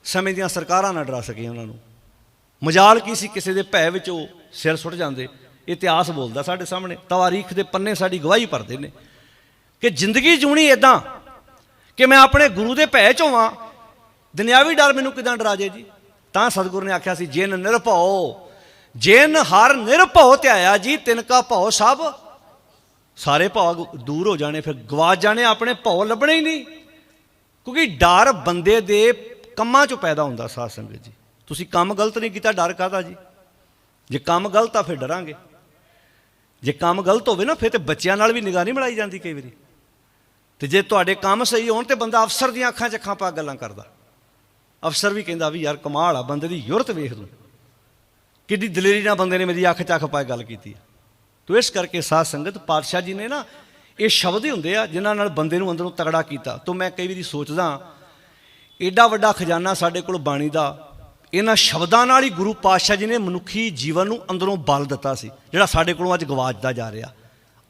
Speaker 1: ਸਮੇਂ ਦੀਆਂ ਸਰਕਾਰਾਂ ਨਾ ਡਰਾ ਸਕੀਆਂ ਉਹਨਾਂ ਨੂੰ। ਮਜਾਲ ਕੀ ਸੀ ਕਿਸੇ ਦੇ ਭੈ ਵਿੱਚ ਉਹ ਸਿਰ ਸੁੱਟ ਜਾਂਦੇ। ਇਤਿਹਾਸ ਬੋਲਦਾ ਸਾਡੇ ਸਾਹਮਣੇ, ਤਵਾਰੀਖ ਦੇ ਪੰਨੇ ਸਾਡੀ ਗਵਾਹੀ ਭਰਦੇ ਨੇ। ਕਿ ਜ਼ਿੰਦਗੀ ਜੂਣੀ ਇਦਾਂ ਕਿ ਮੈਂ ਆਪਣੇ ਗੁਰੂ ਦੇ ਭੈ ਚ ਹੋਵਾਂ ਦੁਨਿਆਵੀ ਡਰ ਮੈਨੂੰ ਕਿਦਾਂ ਡਰਾ ਜੇ ਜੀ? ਤਾਂ ਸਤਿਗੁਰੂ ਨੇ ਆਖਿਆ ਸੀ, ਜਿਨ ਨਿਰਭਉ, ਜਿਨ ਹਰ ਨਿਰਭਉ ਧਿਆਇਆ ਜੀ, ਤਿਨ ਕਾ ਭਉ ਸਭ ਸਾਰੇ ਭਉ ਦੂਰ ਹੋ ਜਾਣੇ, ਫਿਰ ਗਵਾਚ ਜਾਣੇ, ਆਪਣੇ ਭਉ ਲੱਭਣੇ ਹੀ ਨਹੀਂ। ਕਿਉਂਕਿ ਡਰ ਬੰਦੇ ਦੇ ਕੰਮਾਂ ਚੋਂ ਪੈਦਾ ਹੁੰਦਾ ਸਾਧ ਸੰਗਤ ਜੀ। ਤੁਸੀਂ ਕੰਮ ਗਲਤ ਨਹੀਂ ਕੀਤਾ, ਡਰ ਕਾਹਦਾ ਜੀ? ਜੇ ਕੰਮ ਗਲਤ ਆ, ਫਿਰ ਡਰਾਂਗੇ। ਜੇ ਕੰਮ ਗਲਤ ਹੋਵੇ ਨਾ, ਫਿਰ ਤੇ ਬੱਚਿਆਂ ਨਾਲ ਵੀ ਨਿਗਾਹ ਨਹੀਂ ਮਿਲਾਈ ਜਾਂਦੀ ਕਈ ਵਾਰੀ। ਤੇ ਜੇ ਤੁਹਾਡੇ ਕੰਮ ਸਹੀ ਹੋਣ ਤੇ ਬੰਦਾ ਅਫਸਰ ਦੀਆਂ ਅੱਖਾਂ 'ਚ ਅੱਖਾਂ ਪਾ ਗੱਲਾਂ ਕਰਦਾ। ਅਫਸਰ ਵੀ ਕਹਿੰਦਾ ਵੀ ਯਾਰ ਕਮਾਲ ਆ, ਬੰਦੇ ਦੀ ਯੁਰਤ ਵੇਖ ਲਓ ਕਿੰਨੀ ਦਲੇਰੀ ਨਾਲ ਬੰਦੇ ਨੇ ਮੇਰੀ ਅੱਖ 'ਚ ਅੱਖ ਪਾ ਕੇ ਗੱਲ ਕੀਤੀ ਆ। ਤੋ ਇਸ ਕਰਕੇ ਸਾਧ ਸੰਗਤ, ਪਾਤਸ਼ਾਹ ਜੀ ਨੇ ਨਾ ਇਹ ਸ਼ਬਦ ਹੀ ਹੁੰਦੇ ਆ ਜਿਨ੍ਹਾਂ ਨਾਲ ਬੰਦੇ ਨੂੰ ਅੰਦਰੋਂ ਤਗੜਾ ਕੀਤਾ। ਤੋ ਮੈਂ ਕਈ ਵਾਰੀ ਸੋਚਦਾ ਐਡਾ ਵੱਡਾ ਖਜ਼ਾਨਾ ਸਾਡੇ ਕੋਲ ਬਾਣੀ ਦਾ, ਇਹਨਾਂ ਸ਼ਬਦਾਂ ਨਾਲ ਹੀ ਗੁਰੂ ਪਾਤਸ਼ਾਹ ਜੀ ਨੇ ਮਨੁੱਖੀ ਜੀਵਨ ਨੂੰ ਅੰਦਰੋਂ ਬਲ ਦਿੱਤਾ ਸੀ, ਜਿਹੜਾ ਸਾਡੇ ਕੋਲੋਂ ਅੱਜ ਗਵਾਚਦਾ ਜਾ ਰਿਹਾ।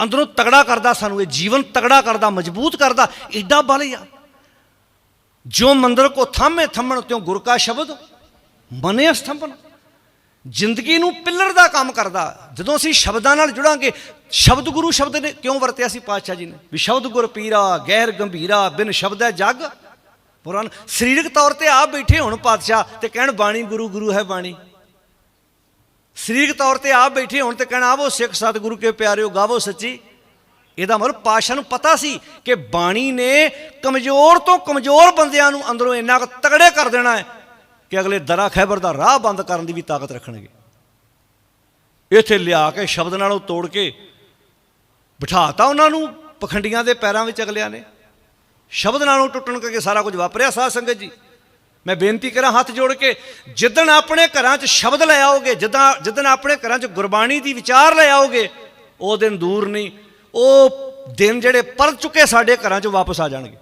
Speaker 1: ਅੰਦਰੋਂ ਤਗੜਾ ਕਰਦਾ ਸਾਨੂੰ, ਇਹ ਜੀਵਨ ਤਗੜਾ ਕਰਦਾ, ਮਜ਼ਬੂਤ ਕਰਦਾ, ਏਡਾ ਬਲ ਆ। ਜੋ ਮੰਦਰ ਕੋ ਥਾਮੇ ਥੰਮਣ, ਤਿਉ ਗੁਰ ਕਾ ਸ਼ਬਦ ਮਨੇ ਸਥੰਭਨ। ਜ਼ਿੰਦਗੀ ਨੂੰ ਪਿੱਲਰ ਦਾ ਕੰਮ ਕਰਦਾ। ਜਦੋਂ ਅਸੀਂ ਸ਼ਬਦਾਂ ਨਾਲ ਜੁੜਾਂਗੇ, ਸ਼ਬਦ ਗੁਰੂ ਸ਼ਬਦ ਨੇ ਕਿਉਂ ਵਰਤਿਆ ਸੀ ਪਾਤਸ਼ਾਹ ਜੀ ਨੇ? ਵੀ ਸ਼ਬਦ ਗੁਰ ਪੀਰਾ, ਗਹਿਰ ਗੰਭੀਰਾ, ਬਿਨ ਸ਼ਬਦ ਹੈ ਜਗ। ਪੁਰਾਣ, ਸਰੀਰਕ ਤੌਰ ਤੇ ਆਪ ਬੈਠੇ ਹੁਣ ਪਾਤਸ਼ਾਹ ਤੇ ਕਹਿਣ, ਬਾਣੀ ਗੁਰੂ ਗੁਰੂ ਹੈ ਬਾਣੀ। ਸਰੀਰਕ ਤੌਰ ਤੇ ਆਪ ਬੈਠੇ ਹੋਣ ਤੇ ਕਹਿਣਾ, ਆਵੋ ਸਿੱਖ ਸਤਿਗੁਰੂ ਕੇ ਪਿਆਰਿਓ, ਗਾਵੋ ਸੱਚੀ। ਇਹਦਾ ਮਤਲਬ ਪਾਸ਼ਾ ਨੂੰ ਪਤਾ ਸੀ ਕਿ ਬਾਣੀ ਨੇ ਕਮਜ਼ੋਰ ਤੋਂ ਕਮਜ਼ੋਰ ਬੰਦਿਆਂ ਨੂੰ ਅੰਦਰੋਂ ਇੰਨਾ ਕੁ ਤਗੜੇ ਕਰ ਦੇਣਾ ਹੈ ਕਿ ਅਗਲੇ ਦਰਾ ਖੈਬਰ ਦਾ ਰਾਹ ਬੰਦ ਕਰਨ ਦੀ ਵੀ ਤਾਕਤ ਰੱਖਣਗੇ। ਇੱਥੇ ਲਿਆ ਕੇ ਸ਼ਬਦ ਨਾਲੋਂ ਤੋੜ ਕੇ ਬਿਠਾਤਾ ਉਹਨਾਂ ਨੂੰ, ਪਖੰਡੀਆਂ ਦੇ ਪੈਰਾਂ ਵਿੱਚ ਅਗਲਿਆਂ ਨੇ। ਸ਼ਬਦ ਨਾਲੋਂ ਟੁੱਟਣ ਕਰਕੇ ਸਾਰਾ ਕੁਝ ਵਾਪਰਿਆ ਸਾਧ ਸੰਗਤ ਜੀ। ਮੈਂ ਬੇਨਤੀ ਕਰਾਂ ਹੱਥ ਜੋੜ ਕੇ, ਜਿੱਦਣ ਆਪਣੇ ਘਰਾਂ 'ਚ ਸ਼ਬਦ ਲੈ ਆਓਗੇ, ਜਿੱਦਾਂ, ਜਿੱਦਣ ਆਪਣੇ ਘਰਾਂ 'ਚ ਗੁਰਬਾਣੀ ਦੀ ਵਿਚਾਰ ਲੈ ਆਓਗੇ, ਉਹ ਦਿਨ ਦੂਰ ਨਹੀਂ, ਉਹ ਦਿਨ ਜਿਹੜੇ ਪਰ ਚੁੱਕੇ ਸਾਡੇ ਘਰਾਂ 'ਚ ਵਾਪਸ ਆ ਜਾਣਗੇ।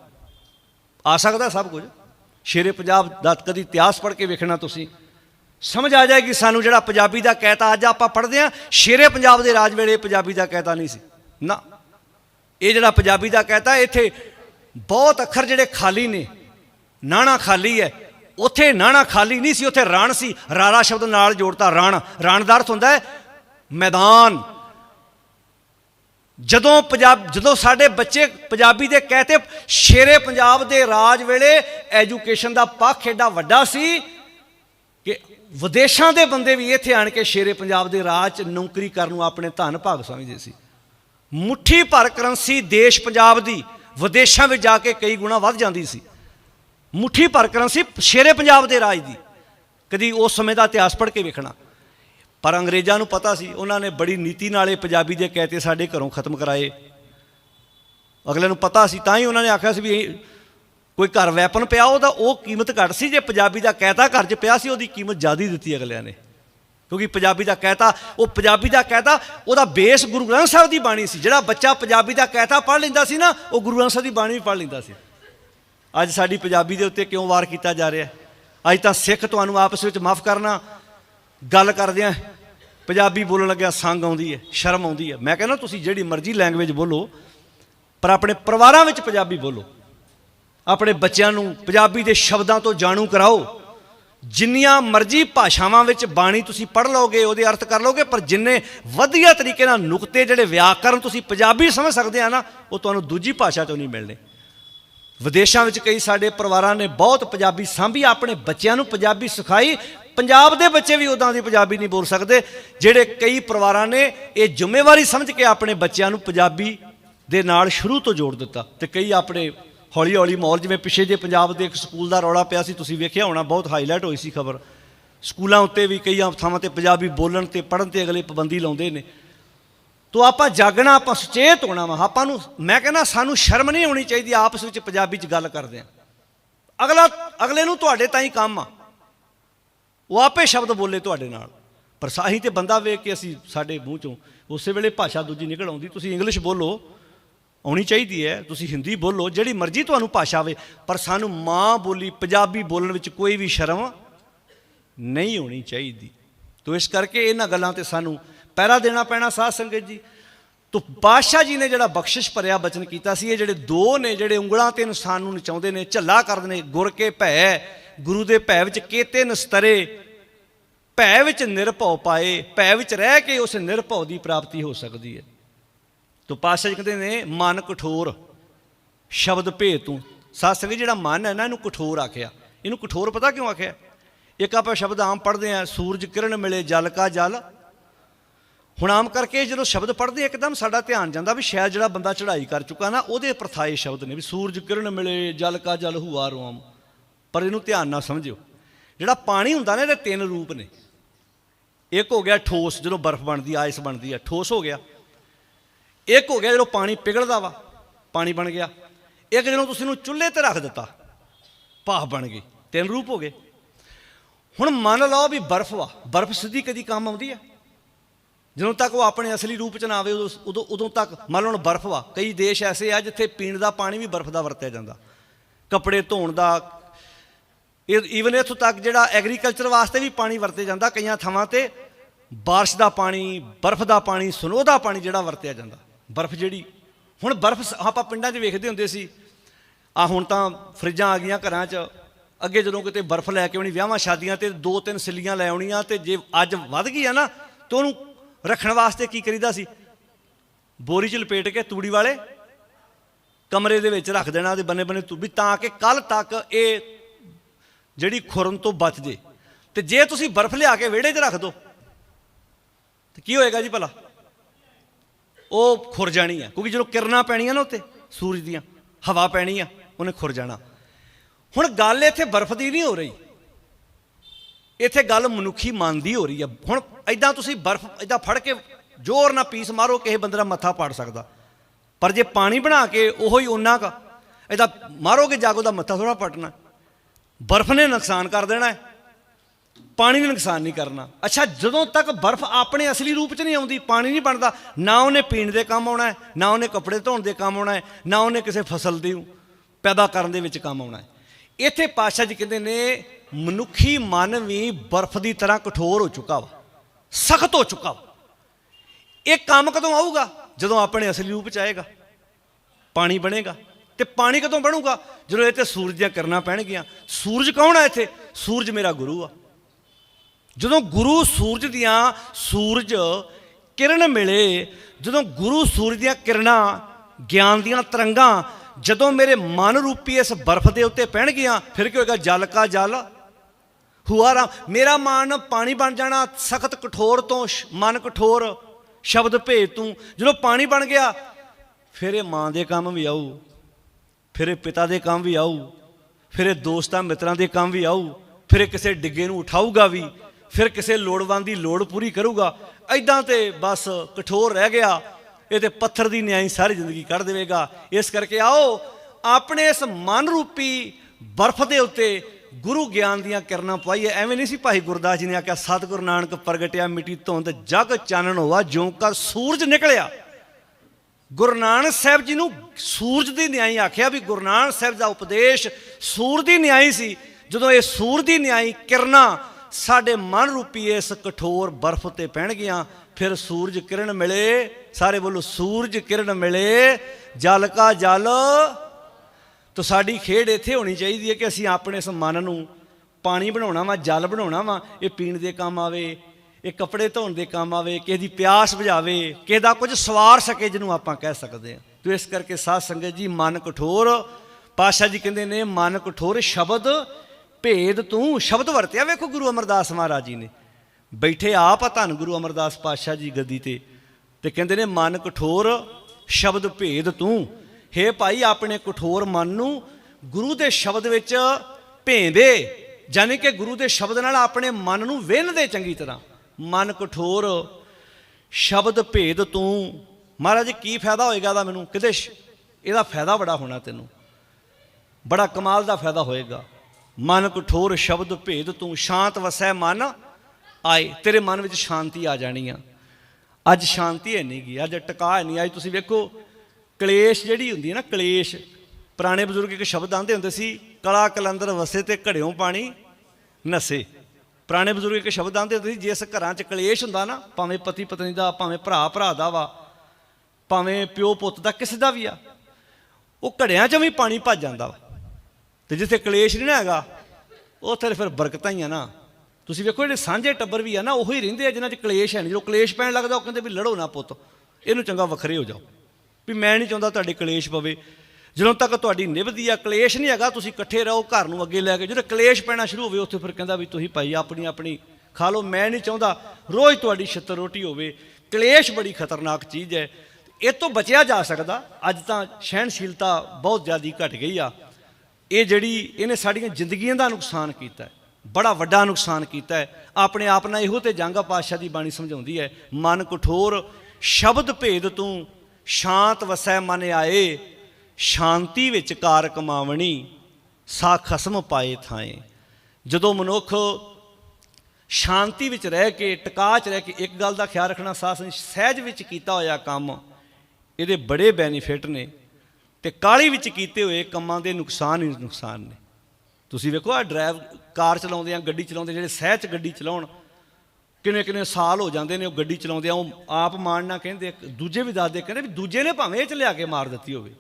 Speaker 1: ਆ ਸਕਦਾ ਸਭ ਕੁਝ। ਸ਼ੇਰੇ ਪੰਜਾਬ ਦਾ ਕਦੀ ਇਤਿਹਾਸ ਪੜ੍ਹ ਕੇ ਵੇਖਣਾ ਤੁਸੀਂ। ਸਮਝ ਆ ਜਾਏਗੀ ਸਾਨੂੰ ਜਿਹੜਾ ਪੰਜਾਬੀ ਦਾ ਕਹਿਤਾ, ਅੱਜ ਆਪਾਂ ਪੜ੍ਹਦੇ ਆ ਸ਼ੇਰੇ ਪੰਜਾਬ ਦੇ ਰਾਜ ਵੇਲੇ ਪੰਜਾਬੀ ਦਾ ਕਹਿਤਾ ਨਹੀਂ ਸੀ। ਨਾ। ਇਹ ਜਿਹੜਾ ਪੰਜਾਬੀ ਦਾ ਕਹਿਤਾ, ਇੱਥੇ ਬਹੁਤ ਅੱਖਰ ਜਿਹੜੇ ਖਾਲੀ ਨੇ ਨਾਣਾ ਖਾਲੀ ਹੈ ਉੱਥੇ ਨਾਣਾ ਖਾਲੀ ਨਹੀਂ ਸੀ, ਉੱਥੇ ਰਾਣ ਸੀ। ਰਾਰਾ ਸ਼ਬਦ ਨਾਲ ਜੋੜਤਾ ਰਾਣ। ਰਾਣ ਦਾ ਅਰਥ ਹੁੰਦਾ ਹੈ ਮੈਦਾਨ। ਜਦੋਂ ਪੰਜਾਬ, ਜਦੋਂ ਸਾਡੇ ਬੱਚੇ ਪੰਜਾਬੀ ਦੇ ਕਹਤੇ, ਸ਼ੇਰੇ ਪੰਜਾਬ ਦੇ ਰਾਜ ਵੇਲੇ ਐਜੂਕੇਸ਼ਨ ਦਾ ਪੱਖ ਐਡਾ ਵੱਡਾ ਸੀ ਕਿ ਵਿਦੇਸ਼ਾਂ ਦੇ ਬੰਦੇ ਵੀ ਇੱਥੇ ਆਣ ਕੇ ਸ਼ੇਰੇ ਪੰਜਾਬ ਦੇ ਰਾਜ 'ਚ ਨੌਕਰੀ ਕਰਨ ਨੂੰ ਆਪਣੇ ਧਨ ਭਾਗ ਸਮਝਦੇ ਸੀ। ਮੁੱਠੀ ਭਰ ਕਰੰਸੀ ਦੇਸ਼ ਪੰਜਾਬ ਦੀ। ਵਿਦੇਸ਼ਾਂ ਵਿੱਚ ਜਾ ਕੇ ਕਈ ਗੁਣਾ ਵੱਧ ਜਾਂਦੀ ਸੀ। ਮੁੱਠੀ ਭਰ ਕਰੰਸੀ ਸ਼ੇਰੇ ਪੰਜਾਬ ਦੇ ਰਾਜ ਦੀ। ਕਦੀ ਉਸ ਸਮੇਂ ਦਾ ਇਤਿਹਾਸ ਪੜ੍ਹ ਕੇ ਵੇਖਣਾ। ਪਰ ਅੰਗਰੇਜ਼ਾਂ ਨੂੰ ਪਤਾ ਸੀ, ਉਹਨਾਂ ਨੇ ਬੜੀ ਨੀਤੀ ਨਾਲ ਇਹ ਪੰਜਾਬੀ ਦੇ ਕਹਿਤੇ ਸਾਡੇ ਘਰੋਂ ਖਤਮ ਕਰਾਏ। ਅਗਲੇ ਨੂੰ ਪਤਾ ਸੀ, ਤਾਂ ਹੀ ਉਹਨਾਂ ਨੇ ਆਖਿਆ ਸੀ ਵੀ ਕੋਈ ਘਰ ਵੈਪਨ ਪਿਆ ਉਹਦਾ ਉਹ ਕੀਮਤ ਘੱਟ ਸੀ, ਜੇ ਪੰਜਾਬੀ ਦਾ ਕਹਿਤਾ ਘਰ 'ਚ ਪਿਆ ਸੀ, ਉਹਦੀ ਕੀਮਤ ਜ਼ਿਆਦਾ ਦਿੱਤੀ ਅਗਲਿਆਂ ਨੇ। ਕਿਉਂਕਿ ਪੰਜਾਬੀ ਦਾ ਕਹਿਤਾ, ਉਹ ਪੰਜਾਬੀ ਦਾ ਕਹਿਤਾ, ਉਹਦਾ ਬੇਸ ਗੁਰੂ ਗ੍ਰੰਥ ਸਾਹਿਬ ਦੀ ਬਾਣੀ ਸੀ। ਜਿਹੜਾ ਬੱਚਾ ਪੰਜਾਬੀ ਦਾ ਕਹਿਤਾ ਪੜ੍ਹ ਲੈਂਦਾ ਸੀ ਨਾ, ਉਹ ਗੁਰੂ ਗ੍ਰੰਥ ਸਾਹਿਬ ਦੀ ਬਾਣੀ ਵੀ ਪੜ੍ਹ ਲੈਂਦਾ ਸੀ। ਅੱਜ ਸਾਡੀ ਪੰਜਾਬੀ ਦੇ ਉੱਤੇ ਕਿਉਂ ਵਾਰ ਕੀਤਾ ਜਾ ਰਿਹਾ? ਅੱਜ ਤਾਂ ਸਿੱਖ ਤੁਹਾਨੂੰ ਆਪਸ ਵਿੱਚ ਮਾਫ ਕਰਨਾ, ਗੱਲ ਕਰਦੇ ਆ। ਪੰਜਾਬੀ ਬੋਲਣ ਲੱਗਿਆ ਸੰਗ ਆਉਂਦੀ ਹੈ, ਸ਼ਰਮ ਆਉਂਦੀ ਹੈ। ਮੈਂ ਕਹਿੰਦਾ ਤੁਸੀਂ ਜਿਹੜੀ ਮਰਜ਼ੀ ਲੈਂਗੁਏਜ ਬੋਲੋ, ਪਰ ਆਪਣੇ ਪਰਿਵਾਰਾਂ ਵਿੱਚ ਪੰਜਾਬੀ ਬੋਲੋ। ਆਪਣੇ ਬੱਚਿਆਂ ਨੂੰ ਪੰਜਾਬੀ ਦੇ ਸ਼ਬਦਾਂ ਤੋਂ ਜਾਣੂ ਕਰਾਓ। ਜਿੰਨੀਆਂ ਮਰਜ਼ੀ ਭਾਸ਼ਾਵਾਂ ਵਿੱਚ ਬਾਣੀ ਤੁਸੀਂ ਪੜ੍ਹ ਲਓਗੇ, ਉਹਦੇ ਅਰਥ ਕਰ ਲਓਗੇ, ਪਰ ਜਿੰਨੇ ਵਧੀਆ ਤਰੀਕੇ ਨਾਲ ਨੁਕਤੇ ਜਿਹੜੇ ਵਿਆਕਰਨ ਤੁਸੀਂ ਪੰਜਾਬੀ ਸਮਝ ਸਕਦੇ ਆ ਨਾ, ਉਹ ਤੁਹਾਨੂੰ ਦੂਜੀ ਭਾਸ਼ਾ ਤੋਂ ਨਹੀਂ ਮਿਲਣੇ। ਵਿਦੇਸ਼ਾਂ ਵਿੱਚ ਕਈ ਸਾਡੇ ਪਰਿਵਾਰਾਂ ਨੇ ਬਹੁਤ ਪੰਜਾਬੀ ਸਾਂਭੀ, ਆਪਣੇ ਬੱਚਿਆਂ ਨੂੰ ਪੰਜਾਬੀ ਸਿਖਾਈ। ਪੰਜਾਬ ਦੇ ਬੱਚੇ ਵੀ ਉਦਾਂ ਦੀ ਪੰਜਾਬੀ ਨਹੀਂ ਬੋਲ ਸਕਦੇ। ਜਿਹੜੇ ਕਈ ਪਰਿਵਾਰਾਂ ਨੇ ਇਹ ਜ਼ਿੰਮੇਵਾਰੀ ਸਮਝ ਕੇ ਆਪਣੇ ਬੱਚਿਆਂ ਨੂੰ ਪੰਜਾਬੀ ਦੇ ਨਾਲ ਸ਼ੁਰੂ ਤੋਂ ਜੋੜ ਦਿੱਤਾ ਤੇ ਕਈ ਆਪਣੇ ਹੌਲੀ ਹੌਲੀ ਮਾਹੌਲ, ਜਿਵੇਂ ਪਿਛੇ ਜੇ ਪੰਜਾਬ ਦੇ ਇੱਕ ਸਕੂਲ ਦਾ ਰੌਲਾ ਪਿਆ ਸੀ, ਤੁਸੀਂ ਵੇਖਿਆ ਹੋਣਾ, ਬਹੁਤ ਹਾਈਲਾਈਟ ਹੋਈ ਸੀ ਖਬਰ। ਸਕੂਲਾਂ ਉੱਤੇ ਵੀ ਕਈ ਥਾਵਾਂ ਤੇ ਪੰਜਾਬੀ ਬੋਲਣ ਤੇ ਪੜ੍ਹਨ ਤੇ ਅਗਲੇ ਪਾਬੰਦੀ ਲਾਉਂਦੇ ਨੇ। ਤੋ ਆਪਾਂ ਜਾਗਣਾ, ਆਪਾਂ ਸੁਚੇਤ ਹੋਣਾ ਵਾ। ਆਪਾਂ ਨੂੰ, ਮੈਂ ਕਹਿੰਦਾ ਸਾਨੂੰ ਸ਼ਰਮ ਨਹੀਂ ਹੋਣੀ ਚਾਹੀਦੀ ਆਪਸ ਵਿੱਚ ਪੰਜਾਬੀ 'ਚ ਗੱਲ ਕਰਦੇ ਆ। ਅਗਲਾ, ਅਗਲੇ ਨੂੰ ਤੁਹਾਡੇ ਤਾਂ ਹੀ ਕੰਮ ਆ। ਉਹ ਆਪੇ ਸ਼ਬਦ ਬੋਲੇ ਤੁਹਾਡੇ ਨਾਲ। ਪਰ ਸਾਹੀ ਤੇ ਬੰਦਾ ਵੇਖ ਕੇ ਅਸੀਂ ਸਾਡੇ ਮੂੰਹ ਚੋਂ, ਉਸੇ ਵੇਲੇ ਭਾਸ਼ਾ ਦੂਜੀ ਨਿਕਲ ਆਉਂਦੀ। ਤੁਸੀਂ ਇੰਗਲਿਸ਼ ਬੋਲੋ, ਆਉਣੀ ਚਾਹੀਦੀ ਹੈ। ਤੁਸੀਂ ਹਿੰਦੀ ਬੋਲੋ, ਜਿਹੜੀ ਮਰਜ਼ੀ ਤੁਹਾਨੂੰ ਭਾਸ਼ਾ ਆਵੇ। ਪਰ ਸਾਨੂੰ ਮਾਂ ਬੋਲੀ, ਪੰਜਾਬੀ ਬੋਲਣ ਵਿੱਚ ਕੋਈ ਵੀ ਸ਼ਰਮ ਨਹੀਂ ਹੋਣੀ ਚਾਹੀਦੀ। ਤੋ ਇਸ ਕਰਕੇ ਇਹਨਾਂ ਗੱਲਾਂ ਤੇ ਸਾਨੂੰ ਪਹਿਰਾ ਦੇਣਾ ਪੈਣਾ ਸਾਧ ਸੰਗਤ ਜੀ। ਤੋ ਬਾਦਸ਼ਾਹ ਜੀ ਨੇ ਜਿਹੜਾ ਬਖਸ਼ਿਸ਼ ਭਰਿਆ ਬਚਨ ਕੀਤਾ ਸੀ, ਇਹ ਜਿਹੜੇ ਦੋ ਨੇ, ਜਿਹੜੇ ਉਂਗਲਾਂ ਤੇ ਇਨਸਾਨ ਨੂੰ ਨਚਾਉਂਦੇ ਨੇ, ਝੱਲਾ ਕਰਦੇ ਨੇ, ਗੁਰ ਕੇ ਭੈ, ਗੁਰੂ ਦੇ ਭੈ ਵਿੱਚ ਕੇਤੇ ਨਸਤਰੇ ਭੈ ਵਿੱਚ ਨਿਰਭਉ ਪਾਏ, ਭੈ ਵਿੱਚ ਰਹਿ ਕੇ ਉਸ ਨਿਰਭਉ ਦੀ ਪ੍ਰਾਪਤੀ ਹੋ ਸਕਦੀ ਹੈ। ਤੋ ਪਾਸ਼ਾ ਜੀ ਕਹਿੰਦੇ ਨੇ, ਮਨ ਕਠੋਰ, ਸ਼ਬਦ ਭੇਦ ਤੂੰ। ਸਾਧ ਸੰਗਤ ਜਿਹੜਾ ਮਨ ਹੈ ਨਾ, ਇਹਨੂੰ ਕਠੋਰ ਆਖਿਆ। ਇਹਨੂੰ ਕਠੋਰ ਪਤਾ ਕਿਉਂ ਆਖਿਆ? ਇੱਕ ਆਪਾਂ ਸ਼ਬਦ ਆਮ ਪੜ੍ਹਦੇ ਆ ਸੂਰਜ ਕਿਰਨ ਮਿਲੇ, ਜਲ ਕਾ ਜਲ। ਹੁਣ ਆਮ ਕਰਕੇ ਜਦੋਂ ਸ਼ਬਦ ਪੜ੍ਹਦੇ ਇੱਕਦਮ ਸਾਡਾ ਧਿਆਨ ਜਾਂਦਾ ਵੀ ਸ਼ਾਇਦ ਜਿਹੜਾ ਬੰਦਾ ਚੜ੍ਹਾਈ ਕਰ ਚੁੱਕਾ ਨਾ, ਉਹਦੇ ਪ੍ਰਥਾਏ ਸ਼ਬਦ ਨੇ ਵੀ ਸੂਰਜ ਕਿਰਨ ਮਿਲੇ, ਜਲ ਕਾ ਜਲ ਹੁਆ ਰੋਮ। ਪਰ ਇਹਨੂੰ ਧਿਆਨ ਨਾਲ ਸਮਝਿਓ। ਜਿਹੜਾ ਪਾਣੀ ਹੁੰਦਾ ਨਾ, ਇਹਦੇ ਤਿੰਨ ਰੂਪ ਨੇ। ਇੱਕ ਹੋ ਗਿਆ ਠੋਸ, ਜਦੋਂ ਬਰਫ਼ ਬਣਦੀ ਆਇਸ ਬਣਦੀ ਆ, ਠੋਸ ਹੋ ਗਿਆ। ਇੱਕ ਹੋ ਗਿਆ ਜਦੋਂ ਪਾਣੀ ਪਿਘਲਦਾ ਵਾ, ਪਾਣੀ ਬਣ ਗਿਆ। ਇੱਕ ਜਦੋਂ ਤੁਸੀਂ ਨੂੰ ਚੁੱਲ੍ਹੇ ਤੇ ਰੱਖ ਦਿੱਤਾ, ਭਾਫ ਬਣ ਗਈ ਤਿੰਨ ਰੂਪ ਹੋ ਗਏ। ਹੁਣ ਮੰਨ ਲਓ ਵੀ ਬਰਫ਼ ਵਾ, ਬਰਫ਼ ਸਿੱਧੀ ਕਦੀ ਕੰਮ ਆਉਂਦੀ ਆ? ਜਦੋਂ ਤੱਕ ਉਹ ਆਪਣੇ ਅਸਲੀ ਰੂਪ ਚ ਨਾ ਆਵੇ, ਉਦੋਂ ਉਦੋਂ ਉਦੋਂ ਤੱਕ ਮੰਨ ਲਓ ਹੁਣ ਬਰਫ਼ ਵਾ ਕਈ ਦੇਸ਼ ਐਸੇ ਆ ਜਿੱਥੇ ਪੀਣ ਦਾ ਪਾਣੀ ਵੀ ਬਰਫ਼ ਦਾ ਵਰਤਿਆ ਜਾਂਦਾ। ਕੱਪੜੇ ਧੋਣ ਦਾ ਈਵਨ ਇੱਥੋਂ ਤੱਕ ਜਿਹੜਾ ਐਗਰੀਕਲਚਰ ਵਾਸਤੇ ਵੀ ਪਾਣੀ ਵਰਤਿਆ ਜਾਂਦਾ, ਕਈਆਂ ਥਾਵਾਂ ਤੇ ਬਾਰਿਸ਼ ਦਾ ਪਾਣੀ, ਬਰਫ਼ ਦਾ ਪਾਣੀ ਸਨੋ ਦਾ ਪਾਣੀ ਜਿਹੜਾ ਵਰਤਿਆ ਜਾਂਦਾ। ਬਰਫ਼ ਜਿਹੜੀ, ਹੁਣ ਬਰਫ਼ ਆਪਾਂ ਪਿੰਡਾਂ 'ਚ ਵੇਖਦੇ ਹੁੰਦੇ ਸੀ ਆ ਹੁਣ ਤਾਂ ਫਰਿੱਜਾਂ ਆ ਗਈਆਂ ਘਰਾਂ 'ਚ। ਅੱਗੇ ਜਦੋਂ ਕਿਤੇ ਬਰਫ਼ ਲੈ ਕੇ ਆਉਣੀ, ਵਿਆਹਾਂ ਸ਼ਾਦੀਆਂ ਤੇ ਦੋ ਤਿੰਨ ਸਿੱਲੀਆਂ ਲੈ ਆਉਣੀਆਂ ਤੇ ਜੇ ਅੱਜ ਵੱਧ ਗਈ ਆ ਨਾ, ਤੇ ਉਹਨੂੰ ਰੱਖਣ ਵਾਸਤੇ ਕੀ ਕਰੀਦਾ ਸੀ? ਬੋਰੀ 'ਚ ਲਪੇਟ ਕੇ ਤੂੜੀ ਵਾਲੇ ਕਮਰੇ ਦੇ ਵਿੱਚ ਰੱਖ ਦੇਣਾ, ਉਹਦੇ ਬੰਨੇ ਬੰਨੇ ਤੂੰ ਵੀ ਤਾਂ ਕਿ ਕੱਲ ਤੱਕ ਇਹ ਜਿਹੜੀ ਖੁਰਨ ਤੋਂ ਬਚ ਜੇ। ਤੇ ਜੇ ਤੁਸੀਂ ਬਰਫ਼ ਲਿਆ ਕੇ ਵਿਹੜੇ 'ਚ ਰੱਖ ਦੋ, ਤੇ ਕੀ ਹੋਏਗਾ ਜੀ ਭਲਾ? ਉਹ ਖੁਰ ਜਾਣੀ ਆ, ਕਿਉਂਕਿ ਜਦੋਂ ਕਿਰਨਾਂ ਪੈਣੀਆਂ ਨਾ ਉੱਤੇ, ਸੂਰਜ ਦੀਆਂ, ਹਵਾ ਪੈਣੀ ਆ, ਉਹਨੇ ਖੁਰ ਜਾਣਾ। ਹੁਣ ਗੱਲ ਇੱਥੇ ਬਰਫ਼ ਦੀ ਨਹੀਂ ਹੋ ਰਹੀ। ਇੱਥੇ ਗੱਲ ਮਨੁੱਖੀ ਮਨ ਦੀ ਹੋ ਰਹੀ ਆ ਹੁਣ ਐਦਾਂ ਤੁਸੀਂ ਬਰਫ਼ ਐਦਾਂ ਫੜ ਕੇ ਜ਼ੋਰ ਨਾਲ ਪੀਸ ਮਾਰੋ, ਕਿਸੇ ਬੰਦੇ ਦਾ ਮੱਥਾ ਪਾੜ ਸਕਦਾ। ਪਰ ਜੇ ਪਾਣੀ ਬਣਾ ਕੇ ਉਹੋ ਹੀ ਉਹਨਾਂ ਕਾ ਐਦਾਂ ਮਾਰੋਗੇ, ਜਾਗੋ ਦਾ ਮੱਥਾ ਥੋੜਾ ਪਟਣਾ ਬਰਫ਼ ਨੇ ਨੁਕਸਾਨ ਕਰ ਦੇਣਾ ਹੈ। ਪਾਣੀ ਨੇ ਨੁਕਸਾਨ ਨਹੀਂ ਕਰਨਾ। ਅੱਛਾ, ਜਦੋਂ ਤੱਕ ਬਰਫ਼ ਆਪਣੇ ਅਸਲੀ ਰੂਪ 'ਚ ਨਹੀਂ ਆਉਂਦੀ, ਪਾਣੀ ਨਹੀਂ ਬਣਦਾ, ਨਾ ਉਹਨੇ ਪੀਣ ਦੇ ਕੰਮ ਆਉਣਾ ਹੈ, ਨਾ ਉਹਨੇ ਕੱਪੜੇ ਧੋਣ ਦੇ ਕੰਮ ਆਉਣਾ ਹੈ, ਨਾ ਉਹਨੇ ਕਿਸੇ ਫਸਲ ਦੀ ਪੈਦਾ ਕਰਨ ਦੇ ਵਿੱਚ ਕੰਮ ਆਉਣਾ ਹੈ। ਇੱਥੇ ਪਾਸ਼ਾ ਜੀ ਕਹਿੰਦੇ ਨੇ ਮਨੁੱਖੀ ਮਨ ਵੀ ਬਰਫ਼ ਦੀ ਤਰ੍ਹਾਂ ਕਠੋਰ ਹੋ ਚੁੱਕਾ ਵਾ, ਸਖਤ ਹੋ ਚੁੱਕਾ ਵਾ। ਇਹ ਕੰਮ ਕਦੋਂ ਆਊਗਾ? ਜਦੋਂ ਆਪਣੇ ਅਸਲੀ ਰੂਪ 'ਚ ਆਏਗਾ, ਪਾਣੀ ਬਣੇਗਾ। ਤੇ ਪਾਣੀ ਕਦੋਂ ਬਣੂਗਾ? ਜਦੋਂ ਇਹ ਤੇ ਸੂਰਜ ਦੀਆਂ ਕਿਰਨਾਂ ਪੈਣਗੀਆਂ। ਸੂਰਜ ਕੌਣ ਆ ਇੱਥੇ? ਸੂਰਜ ਮੇਰਾ ਗੁਰੂ ਆ। ਜਦੋਂ ਗੁਰੂ ਸੂਰਜ ਦੀਆਂ ਸੂਰਜ ਕਿਰਨ ਮਿਲੇ, ਜਦੋਂ ਗੁਰੂ ਸੂਰਜ ਦੀਆਂ ਕਿਰਨਾਂ ਗਿਆਨ ਦੀਆਂ ਤਰੰਗਾਂ ਜਦੋਂ ਮੇਰੇ ਮਨ ਰੂਪੀ ਇਸ ਬਰਫ਼ ਦੇ ਉੱਤੇ ਪੈਣਗੀਆਂ, ਫਿਰ ਕੀ ਹੋਏਗਾ? ਜਲ ਕਾ ਜਲ। ਹੁਆ ਰਾਮ ਮੇਰਾ ਮਨ ਪਾਣੀ ਬਣ ਜਾਣਾ ਸਖਤ ਕਠੋਰ ਤੋਂ ਮਨ ਕਠੋਰ ਸ਼ਬਦ ਭੇਜ ਤੂੰ ਜਦੋਂ ਪਾਣੀ ਬਣ ਗਿਆ ਫਿਰ ਇਹ ਮਾਂ ਦੇ ਕੰਮ ਵੀ ਆਊ ਫਿਰ ਇਹ ਪਿਤਾ ਦੇ ਕੰਮ ਵੀ ਆਊ ਫਿਰ ਇਹ ਦੋਸਤਾਂ ਮਿੱਤਰਾਂ ਦੇ ਕੰਮ ਵੀ ਆਊ ਫਿਰ ਇਹ ਕਿਸੇ ਡਿੱਗੇ ਨੂੰ ਉਠਾਊਗਾ ਵੀ ਫਿਰ ਕਿਸੇ ਲੋੜਵੰਦ ਦੀ ਲੋੜ ਪੂਰੀ ਕਰੂਗਾ ਐਦਾਂ ਤੇ ਬਸ ਕਠੋਰ ਰਹਿ ਗਿਆ ਇਹ ਤੇ ਪੱਥਰ ਦੀ ਨਿਆਈ ਸਾਰੀ ਜ਼ਿੰਦਗੀ ਕੱਢ ਦੇਵੇਗਾ ਇਸ ਕਰਕੇ ਆਓ ਆਪਣੇ ਇਸ ਮਨ ਰੂਪੀ ਬਰਫ਼ ਦੇ ਉੱਤੇ ਗੁਰੂ ਗਿਆਨ ਦੀਆਂ ਕਿਰਨਾਂ ਪਾਈਏ ਐਵੇਂ ਨਹੀਂ ਸੀ ਭਾਈ ਗੁਰਦਾਸ ਜੀ ਨੇ ਆਖਿਆ, ਸਤਿਗੁਰੂ ਨਾਨਕ ਪ੍ਰਗਟਿਆ ਮਿੱਟੀ ਧੁੰਦ, ਜਗ ਚਾਨਣ ਹੋਆ, ਜਿਉਂ ਕਾ ਸੂਰਜ ਨਿਕਲਿਆ। ਗੁਰੂ ਨਾਨਕ ਸਾਹਿਬ ਜੀ ਨੂੰ ਸੂਰਜ ਦੀ ਨਿਆਈ ਆਖਿਆ ਵੀ ਗੁਰੂ ਨਾਨਕ ਸਾਹਿਬ ਦਾ ਉਪਦੇਸ਼ ਸੂਰਜ ਦੀ ਨਿਆਈ ਸੀ। ਜਦੋਂ ਇਹ ਸੂਰਜ ਦੀ ਨਿਆਈ ਕਿਰਨਾਂ ਸਾਡੇ ਮਨ ਰੂਪੀ ਇਸ ਕਠੋਰ ਬਰਫ਼ ਤੇ ਪੈਣਗੀਆਂ, ਫਿਰ ਸੂਰਜ ਕਿਰਨ ਮਿਲੇ। ਸਾਰੇ ਬੋਲੋ, ਸੂਰਜ ਕਿਰਨ ਮਿਲੇ, ਜਲ ਕਾ ਜਲ ਤਾਂ ਸਾਡੀ ਖੇਡ ਇੱਥੇ ਹੋਣੀ ਚਾਹੀਦੀ ਹੈ ਕਿ ਅਸੀਂ ਆਪਣੇ ਇਸ ਮਨ ਨੂੰ ਪਾਣੀ ਬਣਾਉਣਾ ਵਾ, ਜਲ ਬਣਾਉਣਾ ਵਾ, ਇਹ ਪੀਣ ਦੇ ਕੰਮ ਆਵੇ, ਇਹ ਕੱਪੜੇ ਧੋਣ ਦੇ ਕੰਮ ਆਵੇ, ਕਿਸੇ ਦੀ ਪਿਆਸ ਬੁਝਾਵੇ, ਕਿਸੇ ਦਾ ਕੁਝ ਸਵਾਰ ਸਕੇ ਜਿਹਨੂੰ ਆਪਾਂ ਕਹਿ ਸਕਦੇ ਹਾਂ। ਤੋ ਇਸ ਕਰਕੇ ਸਾਧ ਸੰਗਤ ਜੀ, ਮਨ ਕਠੋਰ ਪਾਸ਼ਾ ਜੀ ਕਹਿੰਦੇ ਨੇ, ਮਨ ਕਠੋਰ ਸ਼ਬਦ ਭੇਦ ਤੂੰ, ਸ਼ਬਦ ਵਰਤਿਆ ਵੇਖੋ ਗੁਰੂ ਅਮਰਦਾਸ ਮਹਾਰਾਜ ਜੀ ਨੇ। ਬੈਠੇ ਆਪ ਆ ਧੰਨ ਗੁਰੂ ਅਮਰਦਾਸ ਪਾਸ਼ਾ ਜੀ ਗੱਦੀ ਤੇ ਤੇ ਕਹਿੰਦੇ ਨੇ, ਮਨ ਕਠੋਰ ਸ਼ਬਦ ਭੇਦ ਤੂੰ ਹੇ ਭਾਈ, ਆਪਣੇ ਕਠੋਰ ਮਨ ਨੂੰ ਗੁਰੂ ਦੇ ਸ਼ਬਦ ਵਿੱਚ ਭੇਂਦੇ ਯਾਨੀ ਕਿ ਗੁਰੂ ਦੇ ਸ਼ਬਦ ਨਾਲ ਆਪਣੇ ਮਨ ਨੂੰ ਵਿੰਨਦੇ ਚੰਗੀ ਤਰ੍ਹਾਂ। ਮਨ ਕਠੋਰ, ਸ਼ਬਦ ਭੇਦ ਤੂੰ। ਮਹਾਰਾਜ, ਕੀ ਫਾਇਦਾ ਹੋਏਗਾ ਦਾ ਮੈਨੂੰ? ਕਿਤੇ ਇਹਦਾ ਫਾਇਦਾ ਬੜਾ ਹੋਣਾ ਤੈਨੂੰ। ਬੜਾ ਕਮਾਲ ਦਾ ਫਾਇਦਾ ਹੋਏਗਾ। ਮਨ ਕਠੋਰ, ਸ਼ਬਦ ਭੇਦ ਤੂੰ। ਸ਼ਾਂਤ ਵਸੈ ਮਨ, ਆਏ। ਤੇਰੇ ਮਨ ਵਿੱਚ ਸ਼ਾਂਤੀ ਆ ਜਾਣੀ ਆ। ਅੱਜ ਸ਼ਾਂਤੀ ਹੈ ਨਹੀਂ ਗੀ, ਅੱਜ ਟਿਕਾ ਹੈ ਨਹੀਂ ਅੱਜ ਤੁਸੀਂ ਵੇਖੋ ਕਲੇਸ਼ ਜਿਹੜੀ ਹੁੰਦੀ ਹੈ ਨਾ, ਕਲੇਸ਼। ਪੁਰਾਣੇ ਬਜ਼ੁਰਗ ਇੱਕ ਸ਼ਬਦ ਆਂਦੇ ਹੁੰਦੇ ਸੀ, ਕਲਾ ਕਲੰਦਰ ਵਸੇ ਤੇ ਘੜਿਓਂ ਪਾਣੀ ਨਸੇ। ਪੁਰਾਣੇ ਬਜ਼ੁਰਗ ਇੱਕ ਸ਼ਬਦ ਆਂਦੇ ਹੁੰਦੇ ਸੀ, ਜਿਸ ਘਰਾਂ 'ਚ ਕਲੇਸ਼ ਹੁੰਦਾ ਨਾ, ਭਾਵੇਂ ਪਤੀ ਪਤਨੀ ਦਾ, ਭਾਵੇਂ ਭਰਾ ਭਰਾ ਦਾ ਵਾ, ਭਾਵੇਂ ਪਿਓ ਪੁੱਤ ਦਾ, ਕਿਸੇ ਦਾ ਵੀ ਆ, ਉਹ ਘੜਿਆਂ 'ਚੋਂ ਵੀ ਪਾਣੀ ਭੱਜ ਜਾਂਦਾ ਵਾ। ਤੇ ਜਿੱਥੇ ਕਲੇਸ਼ ਨਹੀਂ ਨਾ ਹੈਗਾ, ਉੱਥੇ ਫਿਰ ਬਰਕਤਾਂ ਹੀ ਆ ਨਾ। ਤੁਸੀਂ ਵੇਖੋ, ਜਿਹੜੇ ਸਾਂਝੇ ਟੱਬਰ ਵੀ ਆ ਨਾ, ਉਹੀ ਰਹਿੰਦੇ ਆ ਜਿਨ੍ਹਾਂ 'ਚ ਕਲੇਸ਼ ਹੈ ਨਹੀਂ। ਜਦੋਂ ਕਲੇਸ਼ ਪੈਣ ਲੱਗਦਾ, ਉਹ ਕਹਿੰਦੇ ਵੀ ਲੜੋ ਨਾ ਪੁੱਤ, ਇਹਨੂੰ ਚੰਗਾ ਵੱਖਰੇ ਹੋ ਜਾਓ। ਵੀ ਮੈਂ ਨਹੀਂ ਚਾਹੁੰਦਾ ਤੁਹਾਡੇ ਕਲੇਸ਼ ਪਵੇ। ਜਦੋਂ ਤੱਕ ਤੁਹਾਡੀ ਨਿਭਦੀ ਆ, ਕਲੇਸ਼ ਨਹੀਂ ਹੈਗਾ, ਤੁਸੀਂ ਇਕੱਠੇ ਰਹੋ, ਘਰ ਨੂੰ ਅੱਗੇ ਲੈ ਕੇ। ਜਦੋਂ ਕਲੇਸ਼ ਪੈਣਾ ਸ਼ੁਰੂ ਹੋਵੇ, ਉੱਥੇ ਫਿਰ ਕਹਿੰਦਾ ਵੀ ਤੁਸੀਂ ਭਾਈ ਆਪਣੀ ਆਪਣੀ ਖਾ ਲਓ। ਮੈਂ ਨਹੀਂ ਚਾਹੁੰਦਾ ਰੋਜ਼ ਤੁਹਾਡੀ ਛਿੱਤਰ ਰੋਟੀ ਹੋਵੇ। ਕਲੇਸ਼ ਬੜੀ ਖਤਰਨਾਕ ਚੀਜ਼ ਹੈ। ਇਹ ਤੋਂ ਬਚਿਆ ਜਾ ਸਕਦਾ। ਅੱਜ ਤਾਂ ਸਹਿਣਸ਼ੀਲਤਾ ਬਹੁਤ ਜ਼ਿਆਦਾ ਘਟ ਗਈ ਆ। ਇਹ ਜਿਹੜੀ, ਇਹਨੇ ਸਾਡੀਆਂ ਜ਼ਿੰਦਗੀਆਂ ਦਾ ਨੁਕਸਾਨ ਕੀਤਾ ਬੜਾ ਵੱਡਾ ਨੁਕਸਾਨ ਕੀਤਾ ਹੈ। ਆਪਣੇ ਆਪ ਨਾਲ ਇਹੋ ਤੇ ਜੰਗਾ ਪਾਤਸ਼ਾਹ ਦੀ ਬਾਣੀ ਸਮਝਾਉਂਦੀ ਹੈ, ਮਨ ਕਠੋਰ ਸ਼ਬਦ ਭੇਦ ਤੂੰ ਸ਼ਾਂਤ ਵਸੈ ਮਨ ਆਏ, ਸ਼ਾਂਤੀ ਵਿੱਚ ਕਾਰ ਕਮਾਵਣੀ, ਸਾ ਖਸਮ ਪਾਏ ਥਾਏ। ਜਦੋਂ ਮਨੁੱਖ ਸ਼ਾਂਤੀ ਵਿੱਚ ਰਹਿ ਕੇ ਟਿਕਾ ਚ ਰਹਿ ਕੇ ਇੱਕ ਗੱਲ ਦਾ ਖਿਆਲ ਰੱਖਣਾ ਸਾਸ ਸਹਿਜ ਵਿੱਚ ਕੀਤਾ ਹੋਇਆ ਕੰਮ, ਇਹਦੇ ਬੜੇ ਬੈਨੀਫਿਟ ਨੇ ਤੇ ਕਾਲੀ ਵਿੱਚ ਕੀਤੇ ਹੋਏ ਕੰਮਾਂ ਦੇ ਨੁਕਸਾਨ ਹੀ ਨੁਕਸਾਨ ਨੇ। ਤੁਸੀਂ ਵੇਖੋ ਆ ਡਰਾਈਵ ਕਾਰ ਚਲਾਉਂਦੇ ਆ ਗੱਡੀ ਚਲਾਉਂਦੇ ਜਿਹੜੇ ਸਹਿਜ 'ਚ ਗੱਡੀ ਚਲਾਉਣ ਕਿੰਨੇ ਕਿੰਨੇ ਸਾਲ ਹੋ ਜਾਂਦੇ ਨੇ ਉਹ ਗੱਡੀ ਚਲਾਉਂਦੇ ਆ, ਉਹ ਆਪ ਮਾਣ ਮਾਣਨਾ ਕਹਿੰਦੇ, ਦੂਜੇ ਵੀ ਦੱਸਦੇ, ਕਹਿੰਦੇ ਵੀ ਦੂਜੇ ਨੇ ਭਾਵੇਂ ਇਹ ਚ ਲਿਆ ਕੇ ਮਾਰ ਦਿੱਤੀ ਹੋਵੇ।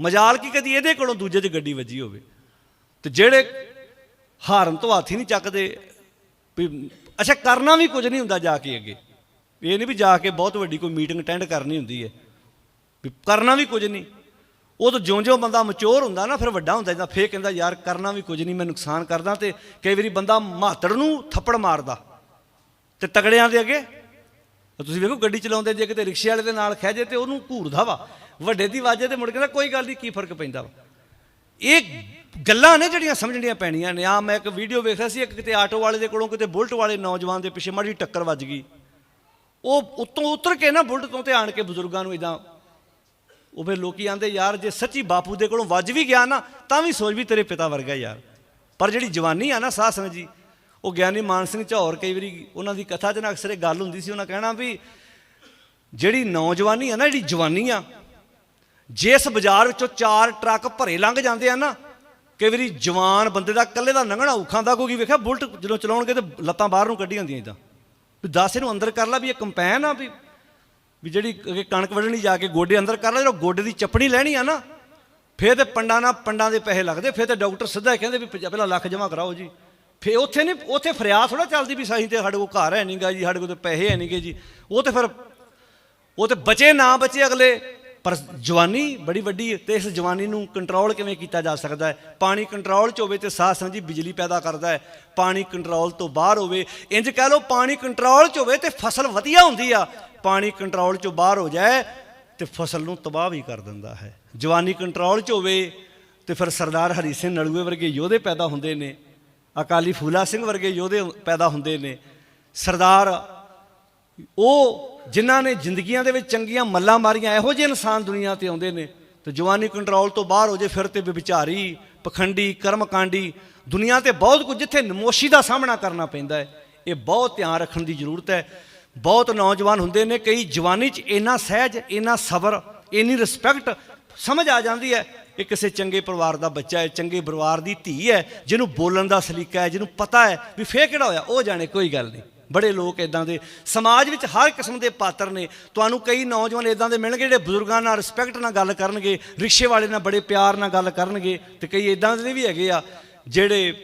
Speaker 1: ਮਜਾਲ ਕੀ ਕਦੀ ਇਹਦੇ ਕੋਲੋਂ ਦੂਜੇ 'ਚ ਗੱਡੀ ਵੱਜੀ ਹੋਵੇ। ਤੇ ਜਿਹੜੇ ਹਾਰਨ ਤੋਂ ਹੱਥ ਹੀ ਨਹੀਂ ਚੱਕਦੇ, ਵੀ ਅੱਛਾ, ਕਰਨਾ ਵੀ ਕੁਝ ਨਹੀਂ ਹੁੰਦਾ ਜਾ ਕੇ ਅੱਗੇ। ਇਹ ਨਹੀਂ ਵੀ ਜਾ ਕੇ ਬਹੁਤ ਵੱਡੀ ਕੋਈ ਮੀਟਿੰਗ ਅਟੈਂਡ ਕਰਨੀ ਹੁੰਦੀ ਹੈ। ਵੀ ਕਰਨਾ ਵੀ ਕੁਝ ਨਹੀਂ। ਉਹ ਤਾਂ ਜਿਉਂ-ਜਿਉਂ ਬੰਦਾ ਮਚੋਰ ਹੁੰਦਾ ਨਾ, ਫਿਰ ਵੱਡਾ ਹੁੰਦਾ, ਜਾਂਦਾ ਫੇਰ ਕਹਿੰਦਾ, ਯਾਰ, ਕਰਨਾ ਵੀ ਕੁਝ ਨਹੀਂ, ਮੈਂ ਨੁਕਸਾਨ ਕਰਦਾ। ਤੇ ਕਈ ਵਾਰੀ ਬੰਦਾ ਮਾਤੜ ਨੂੰ ਥੱਪੜ ਮਾਰਦਾ। ਤੇ ਤਗੜਿਆਂ ਦੇ ਅੱਗੇ। ਤੁਸੀਂ ਵੇਖੋ, ਗੱਡੀ ਚਲਾਉਂਦੇ ਜੇ ਕਿਤੇ ਰਿਕਸ਼ੇ ਵਾਲੇ ਦੇ ਨਾਲ ਖਹਿ ਜੇ ਤੇ ਉਹਨੂੰ ਘੂਰਦਾ ਵਾ। ਵੱਡੇ ਦੀ ਵਾਜੇ ਤੇ ਮੁੜ ਕੇ ਕਹਿੰਦਾ ਕੋਈ ਗੱਲ ਨਹੀਂ, ਕੀ ਫ਼ਰਕ ਪੈਂਦਾ ਵਾ। ਇਹ ਗੱਲਾਂ ਨੇ ਜਿਹੜੀਆਂ ਸਮਝਣੀਆਂ ਪੈਣੀਆਂ ਨੇ। ਆ ਮੈਂ ਇੱਕ ਵੀਡੀਓ ਵੇਖ ਰਿਹਾ ਸੀ, ਇੱਕ ਕਿਤੇ ਆਟੋ ਵਾਲੇ ਦੇ ਕੋਲੋਂ ਕਿਤੇ ਬੁਲਟ ਵਾਲੇ ਨੌਜਵਾਨ ਦੇ ਪਿੱਛੇ ਮਾੜੀ ਟੱਕਰ ਵੱਜ ਗਈ। ਉਹ ਉੱਤੋਂ ਉਤਰ ਕੇ ਨਾ ਬੁਲਟ ਤੋਂ ਤੇ ਆਣ ਕੇ ਬਜ਼ੁਰਗਾਂ ਨੂੰ ਇਦਾਂ ਉਹ ਫਿਰ ਲੋਕੀ ਆਂਦੇ, ਯਾਰ, ਜੇ ਸੱਚੀ ਬਾਪੂ ਦੇ ਕੋਲੋਂ ਵੱਜ ਵੀ ਗਿਆ ਨਾ, ਤਾਂ ਵੀ ਸੋਚ ਵੀ ਤੇਰੇ ਪਿਤਾ ਵਰਗਾ ਯਾਰ। ਪਰ ਜਿਹੜੀ ਜਵਾਨੀ ਆ ਨਾ, ਸਾਹ ਸਮਝੀ। ਉਹ ਗਿਆਨੀ ਮਾਨ ਸਿੰਘ ਝੌਰ ਕਈ ਵਾਰੀ ਉਹਨਾਂ ਦੀ ਕਥਾ 'ਚ ਨਾ ਅਕਸਰ ਇਹ ਗੱਲ ਹੁੰਦੀ ਸੀ, ਉਹਨਾਂ ਕਹਿਣਾ ਵੀ ਜਿਹੜੀ ਨੌਜਵਾਨੀ ਆ ਨਾ, ਜਿਹੜੀ ਜਵਾਨੀ ਆ, ਜਿਸ ਬਾਜ਼ਾਰ ਵਿੱਚੋਂ ਚਾਰ ਟਰੱਕ ਭਰੇ ਲੰਘ ਜਾਂਦੇ ਆ ਨਾ, ਕਈ ਵਾਰੀ ਜਵਾਨ ਬੰਦੇ ਦਾ ਇਕੱਲੇ ਦਾ ਲੰਘਣਾ ਔਖਾ ਦਾ ਕੋਈ ਵੇਖਿਆ ਬੁਲਟ ਜਦੋਂ ਚਲਾਉਣਗੇ ਤੇ ਲੱਤਾਂ ਬਾਹਰ ਨੂੰ ਕੱਢੀ ਜਾਂਦੀਆਂ ਇਦਾਂ ਵੀ ਦੱਸ ਇਹਨੂੰ ਅੰਦਰ ਕਰ ਲਾ ਵੀ ਇਹ ਕੰਪੈਨ ਆ ਵੀ ਵੀ ਜਿਹੜੀ ਕਣਕ ਵੱਢਣੀ ਜਾ ਕੇ ਗੋਡੇ ਅੰਦਰ ਕਰ ਲਾ, ਜਦੋਂ ਗੋਡੇ ਦੀ ਚੱਪਣੀ ਲੈਣੀ ਆ ਨਾ, ਫੇਰ ਤੇ ਪੰਡਾਂ ਨਾਲ ਪੰਡਾਂ ਦੇ ਪੈਸੇ ਲੱਗਦੇ, ਫੇਰ ਤੇ ਡਾਕਟਰ ਸਿੱਧਾ ਕਹਿੰਦੇ ਵੀ ਪਹਿਲਾਂ ਲੱਖ ਜਮ੍ਹਾਂ ਕਰਾਓ ਜੀ। ਫੇ ਉੱਥੇ ਨਹੀਂ, ਉੱਥੇ ਫਰਿਆਦ ਥੋੜਾ ਚੱਲਦੀ ਵੀ ਸਹੀ ਤੇ ਸਾਡੇ ਕੋਲ ਘਰ ਹੈ ਨਹੀਂਗਾ ਜੀ, ਸਾਡੇ ਕੋਲ ਤੇ ਪੈਸੇ ਹੈ ਨਹੀਂਗੇ ਜੀ। ਉਹ ਤੇ ਫਿਰ, ਉਹ ਤੇ ਬਚੇ ਨਾ ਬਚੇ ਅਗਲੇ। ਪਰ ਜਵਾਨੀ ਬੜੀ ਵੱਡੀ ਹੈ ਤੇ ਇਸ ਜਵਾਨੀ ਨੂੰ ਕੰਟਰੋਲ ਕਿਵੇਂ ਕੀਤਾ ਜਾ ਸਕਦਾ ਹੈ? ਪਾਣੀ ਕੰਟਰੋਲ 'ਚ ਹੋਵੇ ਤੇ ਸਾਹ ਸੰਜੀ ਬਿਜਲੀ ਪੈਦਾ ਕਰਦਾ ਹੈ। ਪਾਣੀ ਕੰਟਰੋਲ ਤੋਂ ਬਾਹਰ ਹੋਵੇ ਇੰਜ ਕਹਿ ਲਓ ਪਾਣੀ ਕੰਟਰੋਲ 'ਚ ਹੋਵੇ ਤੇ ਫਸਲ ਵਧੀਆ ਹੁੰਦੀ ਆ। ਪਾਣੀ ਕੰਟਰੋਲ 'ਚੋਂ ਬਾਹਰ ਹੋ ਜਾਏ ਤੇ ਫਸਲ ਨੂੰ ਤਬਾਹ ਵੀ ਕਰ ਦਿੰਦਾ ਹੈ। ਜਵਾਨੀ ਕੰਟਰੋਲ 'ਚ ਹੋਵੇ ਤੇ ਫਿਰ ਸਰਦਾਰ ਹਰੀ ਸਿੰਘ ਨਲੂਏ ਵਰਗੇ ਯੋਧੇ ਪੈਦਾ ਹੁੰਦੇ ਨੇ। ਅਕਾਲੀ ਫੂਲਾ ਸਿੰਘ ਵਰਗੇ ਯੋਧੇ ਪੈਦਾ ਹੁੰਦੇ ਨੇ। ਸਰਦਾਰ, ਉਹ ਜਿਨ੍ਹਾਂ ਨੇ ਜ਼ਿੰਦਗੀਆਂ ਦੇ ਵਿੱਚ ਚੰਗੀਆਂ ਮੱਲਾਂ ਮਾਰੀਆਂ, ਇਹੋ ਜਿਹੇ ਇਨਸਾਨ ਦੁਨੀਆ ਤੇ ਆਉਂਦੇ ਨੇ। ਤੇ ਜਵਾਨੀ ਕੰਟਰੋਲ ਤੋਂ ਬਾਹਰ ਹੋ ਜੇ ਫਿਰ ਤੇ ਵਿਚਾਰੀ, ਪਖੰਡੀ, ਕਰਮਕਾਂਡੀ, ਦੁਨੀਆ ਤੇ ਬਹੁਤ ਕੁਝ ਜਿੱਥੇ ਨਮੋਸ਼ੀ ਦਾ ਸਾਹਮਣਾ ਕਰਨਾ ਪੈਂਦਾ ਹੈ। ਇਹ ਬਹੁਤ ਧਿਆਨ ਰੱਖਣ ਦੀ ਜ਼ਰੂਰਤ ਹੈ। ਬਹੁਤ ਨੌਜਵਾਨ ਹੁੰਦੇ ਨੇ, ਕਈ ਜਵਾਨੀ 'ਚ ਇੰਨਾ ਸਹਿਜ, ਇੰਨਾ ਸਬਰ, ਇੰਨੀ ਰਿਸਪੈਕਟ ਸਮਝ ਆ ਜਾਂਦੀ ਹੈ। ਇਹ ਕਿਸੇ ਚੰਗੇ ਪਰਿਵਾਰ ਦਾ ਬੱਚਾ ਹੈ, ਚੰਗੇ ਪਰਿਵਾਰ ਦੀ ਧੀ ਹੈ, ਜਿਹਨੂੰ ਬੋਲਣ ਦਾ ਸਲੀਕਾ ਹੈ, ਜਿਹਨੂੰ ਪਤਾ ਹੈ ਵੀ ਫੇਰ ਕਿਹੜਾ ਹੋਇਆ, ਉਹ ਜਾਣੇ, ਕੋਈ ਗੱਲ ਨਹੀਂ। ਬੜੇ ਲੋਕ ਇਦਾਂ ਦੇ, ਸਮਾਜ ਵਿੱਚ ਹਰ ਕਿਸਮ ਦੇ ਪਾਤਰ ਨੇ। ਤੁਹਾਨੂੰ ਕਈ ਨੌਜਵਾਨ ਇਦਾਂ ਦੇ ਮਿਲਣਗੇ ਜਿਹੜੇ ਬਜ਼ੁਰਗਾਂ ਨਾਲ ਰਿਸਪੈਕਟ ਨਾਲ ਗੱਲ ਕਰਨਗੇ, ਰਿਕਸ਼ੇ ਵਾਲੇ ਨਾਲ ਬੜੇ ਪਿਆਰ ਨਾਲ ਗੱਲ ਕਰਨਗੇ ਤੇ ਕਈ ਇਦਾਂ ਦੇ ਵੀ ਹੈਗੇ ਆ, ਜਿਹੜੇ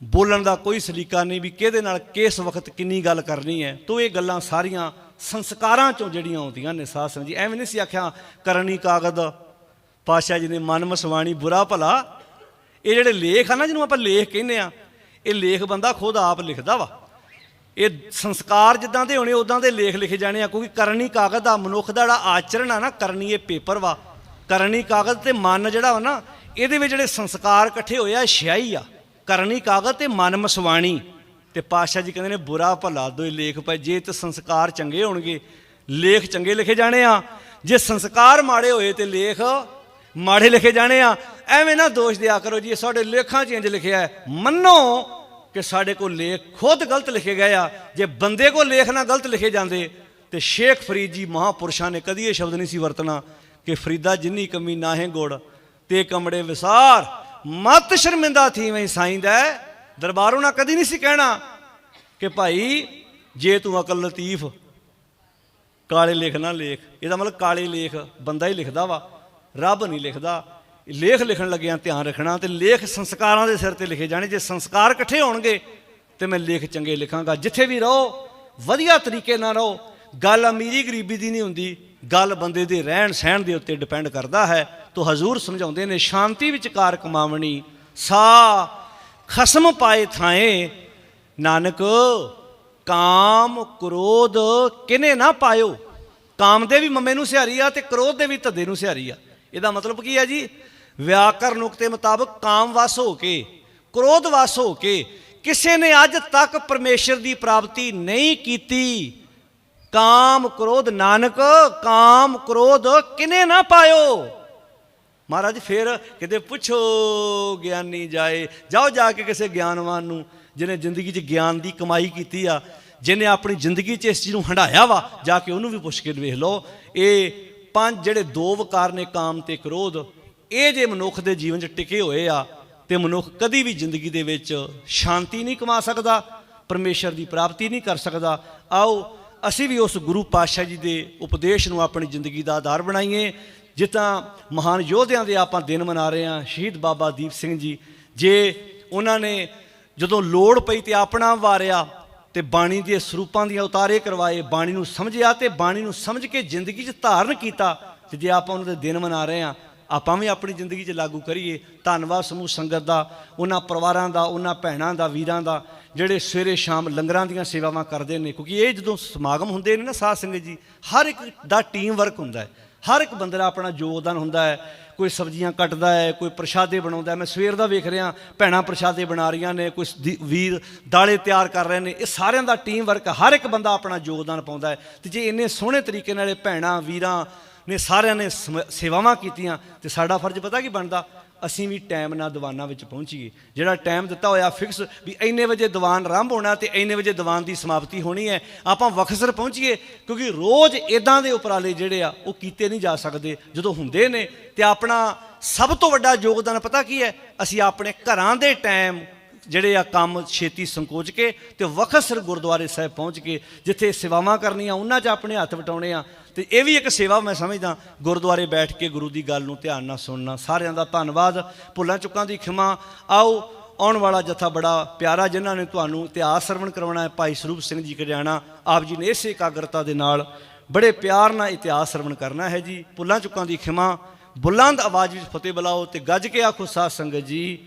Speaker 1: ਬੋਲਣ ਦਾ ਕੋਈ ਸਲੀਕਾ ਨਹੀਂ ਵੀ ਕਿਹਦੇ ਨਾਲ ਕਿਸ ਵਕਤ ਕਿੰਨੀ ਗੱਲ ਕਰਨੀ ਹੈ। ਤੋ ਇਹ ਗੱਲਾਂ ਸਾਰੀਆਂ ਸੰਸਕਾਰਾਂ ਚੋਂ ਜਿਹੜੀਆਂ ਆਉਂਦੀਆਂ ਨੇ, ਸਾਧ ਸੰਗਤ ਜੀ, ਐਵੇਂ ਨਹੀਂ ਸੀ ਆਖਿਆ, ਕਰਨੀ ਕਾਗਦ ਪਾਸ਼ਾ ਜੀ ਨੇ ਮਨ ਮਸਵਾਣੀ, ਬੁਰਾ ਭਲਾ। ਇਹ ਜਿਹੜੇ ਲੇਖ ਆ ਨਾ ਜਿਹਨੂੰ ਆਪਾਂ ਲੇਖ ਕਹਿੰਦੇ ਆ, ਇਹ ਲੇਖ ਬੰਦਾ ਖੁਦ ਆਪ ਲਿਖਦਾ ਵਾ। ਇਹ ਸੰਸਕਾਰ ਜਿੱਦਾਂ ਦੇ ਹੋਣੇ ਉਦਾਂ ਦੇ ਲੇਖ ਲਿਖੇ ਜਾਣੇ ਆ, ਕਿਉਂਕਿ ਕਰਨੀ ਕਾਗਜ਼ ਦਾ ਮਨੁੱਖ ਦਾ ਜਿਹੜਾ ਆਚਰਣ ਆ ਨਾ, ਕਰਨੀ ਇਹ ਪੇਪਰ ਵਾ। ਕਰਨੀ ਕਾਗਜ਼ ਤੇ ਮਨ ਜਿਹੜਾ ਵਾ ਨਾ, ਇਹਦੇ ਵਿੱਚ ਜਿਹੜੇ ਸੰਸਕਾਰ ਇਕੱਠੇ ਹੋਏ ਆ ਛਿਆਈ ਆ। ਕਰਨੀ ਕਾਗਜ਼ ਤੇ ਮਨ ਮਸਵਾਣੀ। ਤੇ ਪਾਤਸ਼ਾਹ ਜੀ ਕਹਿੰਦੇ ਨੇ, ਬੁਰਾ ਭਲਾ, ਦੋਏ ਲੇਖ ਪਏ। ਜੇ ਤੇ ਸੰਸਕਾਰ ਚੰਗੇ ਹੋਣਗੇ, ਲੇਖ ਚੰਗੇ ਲਿਖੇ ਜਾਣੇ ਆ। ਜੇ ਸੰਸਕਾਰ ਮਾੜੇ ਹੋਏ ਤੇ ਲੇਖ ਮਾੜੇ ਲਿਖੇ ਜਾਣੇ ਆ। ਐਵੇਂ ਨਾ ਦੋਸ਼ ਦਿਆ ਕਰੋ ਜੀ, ਇਹ ਸਾਡੇ ਲੇਖਾਂ 'ਚ ਇੰਜ ਲਿਖਿਆ ਹੈ, ਮੰਨੋ ਕਿ ਸਾਡੇ ਕੋਲ ਲੇਖ ਖੁਦ ਗਲਤ ਲਿਖੇ ਗਏ ਆ। ਜੇ ਬੰਦੇ ਕੋਲ ਲੇਖ ਨਾ ਗਲਤ ਲਿਖੇ ਜਾਂਦੇ, ਤੇ ਸ਼ੇਖ ਫਰੀਦ ਜੀ ਮਹਾਪੁਰਸ਼ਾਂ ਨੇ ਕਦੀ ਇਹ ਸ਼ਬਦ ਨਹੀਂ ਸੀ ਵਰਤਣਾ ਕਿ ਫਰੀਦਾ ਜਿੰਨੀ ਕਮੀ ਨਾਹੇ ਗੁੜ, ਤੇ ਕਮੜੇ ਵਿਸਾਰ, ਮਤ ਸ਼ਰਮਿੰਦਾ ਥੀ ਮੈਂ ਸਾਈਂਦਾ ਦਰਬਾਰੋਂ ਨਾ ਕਦੀ ਨਹੀਂ ਸੀ ਕਹਿਣਾ ਕਿ ਭਾਈ, ਜੇ ਤੂੰ ਅਕਲ ਲਤੀਫ, ਕਾਲੇ ਲੇਖ ਨਾ ਲੇਖ। ਇਹਦਾ ਮਤਲਬ ਕਾਲੇ ਲੇਖ ਬੰਦਾ ਹੀ ਲਿਖਦਾ ਵਾ। ਰੱਬ ਨਹੀਂ ਲਿਖਦਾ। ਲੇਖ ਲਿਖਣ ਲੱਗਿਆਂ ਧਿਆਨ ਰੱਖਣਾ ਤੇ ਲੇਖ ਸੰਸਕਾਰਾਂ ਦੇ ਸਿਰ ਤੇ ਲਿਖੇ ਜਾਣੇ। ਜੇ ਸੰਸਕਾਰ ਇਕੱਠੇ ਹੋਣਗੇ ਤੇ ਮੈਂ ਲੇਖ ਚੰਗੇ ਲਿਖਾਂਗਾ। ਜਿੱਥੇ ਵੀ ਰਹੋ, ਵਧੀਆ ਤਰੀਕੇ ਨਾਲ ਰਹੋ। ਗੱਲ ਅਮੀਰੀ ਗਰੀਬੀ ਦੀ ਨਹੀਂ ਹੁੰਦੀ। ਗੱਲ ਬੰਦੇ ਦੇ ਰਹਿਣ ਸਹਿਣ ਦੇ ਉੱਤੇ ਡਿਪੈਂਡ ਕਰਦਾ ਹੈ। ਤੋ ਹਜ਼ੂਰ ਸਮਝਾਉਂਦੇ ਨੇ, ਸ਼ਾਂਤੀ ਵਿੱਚ ਕਾਰ ਕਮਾਵਣੀ, ਸਾ ਖਸਮ ਪਾਏ ਥਾਏ। ਨਾਨਕ, ਕਾਮ ਕ੍ਰੋਧ ਕਿਨੇ ਨਾ ਪਾਇਓ? ਕਾਮ ਦੇ ਵੀ ਮੰਮੇ ਨੂੰ ਸਿਹਾਰੀ ਆ ਤੇ ਕ੍ਰੋਧ ਦੇ ਵੀ ਧੱਦੇ ਨੂੰ ਸਿਹਾਰੀ ਆ। ਇਹਦਾ ਮਤਲਬ ਕੀ ਹੈ ਜੀ? ਵਿਆਕਰਨ ਨੁਕਤੇ ਮੁਤਾਬਕ ਕਾਮ ਵਸ ਹੋ ਕੇ ਕ੍ਰੋਧ ਵਸ ਹੋ ਕੇ, ਕਿਸੇ ਨੇ ਅੱਜ ਤੱਕ ਪਰਮੇਸ਼ਰ ਦੀ ਪ੍ਰਾਪਤੀ ਨਹੀਂ ਕੀਤੀ। ਕਾਮ ਕ੍ਰੋਧ, ਨਾਨਕ, ਕਾਮ ਕ੍ਰੋਧ ਕਿਨੇ ਨਾ ਪਾਇਓ? ਮਹਾਰਾਜ, ਫਿਰ ਕਿਤੇ ਪੁੱਛੋ, ਗਿਆਨੀ ਜਾਏ। ਜਾਓ ਜਾ ਕੇ ਕਿਸੇ ਗਿਆਨਵਾਨ ਨੂੰ, ਜਿਹਨੇ ਜ਼ਿੰਦਗੀ 'ਚ ਗਿਆਨ ਦੀ ਕਮਾਈ ਕੀਤੀ ਆ, ਜਿਹਨੇ ਆਪਣੀ ਜ਼ਿੰਦਗੀ 'ਚ ਇਸ ਚੀਜ਼ ਨੂੰ ਹੰਡਾਇਆ ਵਾ, ਜਾ ਕੇ ਉਹਨੂੰ ਵੀ ਪੁੱਛ ਕੇ ਵੇਖ ਲਓ। ਇਹ ਪੰਜ ਜਿਹੜੇ ਦੋ ਵਕਾਰ ਨੇ ਕਾਮ ਤੇ ਕ੍ਰੋਧ ਇਹ ਜੇ ਮਨੁੱਖ ਦੇ ਜੀਵਨ 'ਚ ਟਿਕੇ ਹੋਏ ਆ, ਤੇ ਮਨੁੱਖ ਕਦੀ ਵੀ ਜ਼ਿੰਦਗੀ ਦੇ ਵਿੱਚ ਸ਼ਾਂਤੀ ਨਹੀਂ ਕਮਾ ਸਕਦਾ, ਪਰਮੇਸ਼ਰ ਦੀ ਪ੍ਰਾਪਤੀ ਨਹੀਂ ਕਰ ਸਕਦਾ। ਆਓ, ਅਸੀਂ ਵੀ ਉਸ ਗੁਰੂ ਪਾਤਸ਼ਾਹ ਜੀ ਦੇ ਉਪਦੇਸ਼ ਨੂੰ ਆਪਣੀ ਜ਼ਿੰਦਗੀ ਦਾ ਆਧਾਰ ਬਣਾਈਏ, ਜਿੱਦਾਂ ਮਹਾਨ ਯੋਧਿਆਂ ਦੇ ਆਪਾਂ ਦਿਨ ਮਨਾ ਰਹੇ ਹਾਂ, ਸ਼ਹੀਦ ਬਾਬਾ ਦੀਪ ਸਿੰਘ ਜੀ, ਜੇ ਉਹਨਾਂ ਨੇ ਜਦੋਂ ਲੋੜ ਪਈ ਤੇ ਆਪਣਾ ਵਾਰਿਆ ਤੇ ਬਾਣੀ ਦੇ ਸਰੂਪਾਂ ਦੀਆਂ ਉਤਾਰੇ ਕਰਵਾਏ, ਬਾਣੀ ਨੂੰ ਸਮਝਿਆ ਤੇ ਬਾਣੀ ਨੂੰ ਸਮਝ ਕੇ ਜ਼ਿੰਦਗੀ 'ਚ ਧਾਰਨ ਕੀਤਾ ਤੇ ਜੇ ਆਪਾਂ ਉਹਨਾਂ ਦੇ ਦਿਨ ਮਨਾ ਰਹੇ ਹਾਂ, ਆਪਾਂ ਵੀ ਆਪਣੀ ਜ਼ਿੰਦਗੀ 'ਚ ਲਾਗੂ ਕਰੀਏ। ਧੰਨਵਾਦ ਸਮੂਹ ਸੰਗਤ ਦਾ, ਉਹਨਾਂ ਪਰਿਵਾਰਾਂ ਦਾ, ਉਹਨਾਂ ਭੈਣਾਂ ਦਾ, ਵੀਰਾਂ ਦਾ, ਜਿਹੜੇ ਸਵੇਰੇ ਸ਼ਾਮ ਲੰਗਰਾਂ ਦੀਆਂ ਸੇਵਾਵਾਂ ਕਰਦੇ ਨੇ। ਕਿਉਂਕਿ ਇਹ ਜਦੋਂ ਸਮਾਗਮ ਹੁੰਦੇ ਨੇ ਨਾ ਸਾਧ ਸੰਗਤ ਜੀ, ਹਰ ਇੱਕ ਦਾ ਟੀਮ ਵਰਕ ਹੁੰਦਾ ਹੈ। ਹਰ ਇੱਕ ਬੰਦੇ ਦਾ ਆਪਣਾ ਯੋਗਦਾਨ ਹੁੰਦਾ ਹੈ। ਕੋਈ ਸਬਜ਼ੀਆਂ ਕੱਟਦਾ ਹੈ, ਕੋਈ ਪ੍ਰਸ਼ਾਦੇ ਬਣਾਉਂਦਾ ਮੈਂ ਸਵੇਰ ਦਾ ਵੇਖ ਰਿਹਾ, ਭੈਣਾਂ ਪ੍ਰਸ਼ਾਦੇ ਬਣਾ ਰਹੀਆਂ ਨੇ, ਕੋਈ ਦੀ- ਵੀਰ ਦਾਲੇ ਤਿਆਰ ਕਰ ਰਹੇ ਨੇ। ਇਹ ਸਾਰਿਆਂ ਦਾ ਟੀਮ ਵਰਕ ਹਰ ਇੱਕ ਬੰਦਾ ਆਪਣਾ ਯੋਗਦਾਨ ਪਾਉਂਦਾ ਹੈ। ਤੇ ਜੇ ਇੰਨੇ ਸੋਹਣੇ ਤਰੀਕੇ ਨਾਲ ਇਹ ਭੈਣਾਂ, ਵੀਰਾਂ ਨੇ ਸਾਰਿਆਂ ਨੇ ਸਮ- ਸੇਵਾਵਾਂ ਕੀਤੀਆਂ, ਤੇ ਸਾਡਾ ਫਰਜ਼ ਪਤਾ ਕੀ ਬਣਦਾ? ਅਸੀਂ ਵੀ ਟਾਈਮ ਨਾਲ ਦੀਵਾਨਾਂ ਵਿੱਚ ਪਹੁੰਚੀਏ ਜਿਹੜਾ ਟਾਈਮ ਦਿੱਤਾ ਹੋਇਆ ਫਿਕਸ ਵੀ ਇੰਨੇ ਵਜੇ ਦੀਵਾਨ ਆਰੰਭ ਹੋਣਾ ਤੇ ਇੰਨੇ ਵਜੇ ਦੀਵਾਨ ਦੀ ਸਮਾਪਤੀ ਹੋਣੀ ਹੈ, ਆਪਾਂ ਵਕਸਰ ਪਹੁੰਚੀਏ, ਕਿਉਂਕਿ ਰੋਜ਼ ਇਦਾਂ ਦੇ ਉਪਰਾਲੇ ਜਿਹੜੇ ਆ, ਉਹ ਕੀਤੇ ਨਹੀਂ ਜਾ ਸਕਦੇ, ਜਦੋਂ ਹੁੰਦੇ ਨੇ ਤੇ ਆਪਣਾ ਸਭ ਤੋਂ ਵੱਡਾ ਯੋਗਦਾਨ ਪਤਾ ਕੀ ਹੈ? ਅਸੀਂ ਆਪਣੇ ਘਰਾਂ ਦੇ ਟਾਈਮ ਜਿਹੜੇ ਆ ਕੰਮ ਛੇਤੀ ਸੰਕੋਚ ਕੇ ਤੇ ਸਿਰ ਗੁਰਦੁਆਰੇ ਸਾਹਿਬ ਪਹੁੰਚ ਕੇ ਜਿੱਥੇ ਸੇਵਾਵਾਂ ਕਰਨੀਆਂ, ਉਹਨਾਂ 'ਚ ਆਪਣੇ ਹੱਥ ਵਟਾਉਣੇ ਆ। ਤੇ ਇਹ ਵੀ ਇੱਕ ਸੇਵਾ ਮੈਂ ਸਮਝਦਾ, ਗੁਰਦੁਆਰੇ ਬੈਠ ਕੇ ਗੁਰੂ ਦੀ ਗੱਲ ਨੂੰ ਧਿਆਨ ਨਾਲ ਸੁਣਨਾ। ਸਾਰਿਆਂ ਦਾ ਧੰਨਵਾਦ। ਭੁੱਲਾਂ ਚੁੱਕਾਂ ਦੀ ਖਿਮਾ। ਆਓ, ਆਉਣ ਵਾਲਾ ਜਥਾ ਬੜਾ ਪਿਆਰਾ, ਜਿਨ੍ਹਾਂ ਨੇ ਤੁਹਾਨੂੰ ਇਤਿਹਾਸ ਸਰਵਣ ਕਰਵਾਉਣਾ ਹੈ, ਭਾਈ ਸਰੂਪ ਸਿੰਘ ਜੀ ਕਰਿਆਣਾ, ਆਪ ਜੀ ਨੇ ਇਸੇ ਇਕਾਗਰਤਾ ਦੇ ਨਾਲ ਬੜੇ ਪਿਆਰ ਨਾਲ ਇਤਿਹਾਸ ਸਰਵਣ ਕਰਨਾ ਹੈ ਜੀ। ਭੁੱਲਾਂ ਚੁੱਕਾਂ ਦੀ ਖਿਮਾ। ਬੁਲੰਦ ਆਵਾਜ਼ ਵਿੱਚ ਫਤਿਹ ਬੁਲਾਓ ਤੇ ਗੱਜ ਕੇ ਆਖੋ, ਸਾਧ ਸੰਗਤ ਜੀ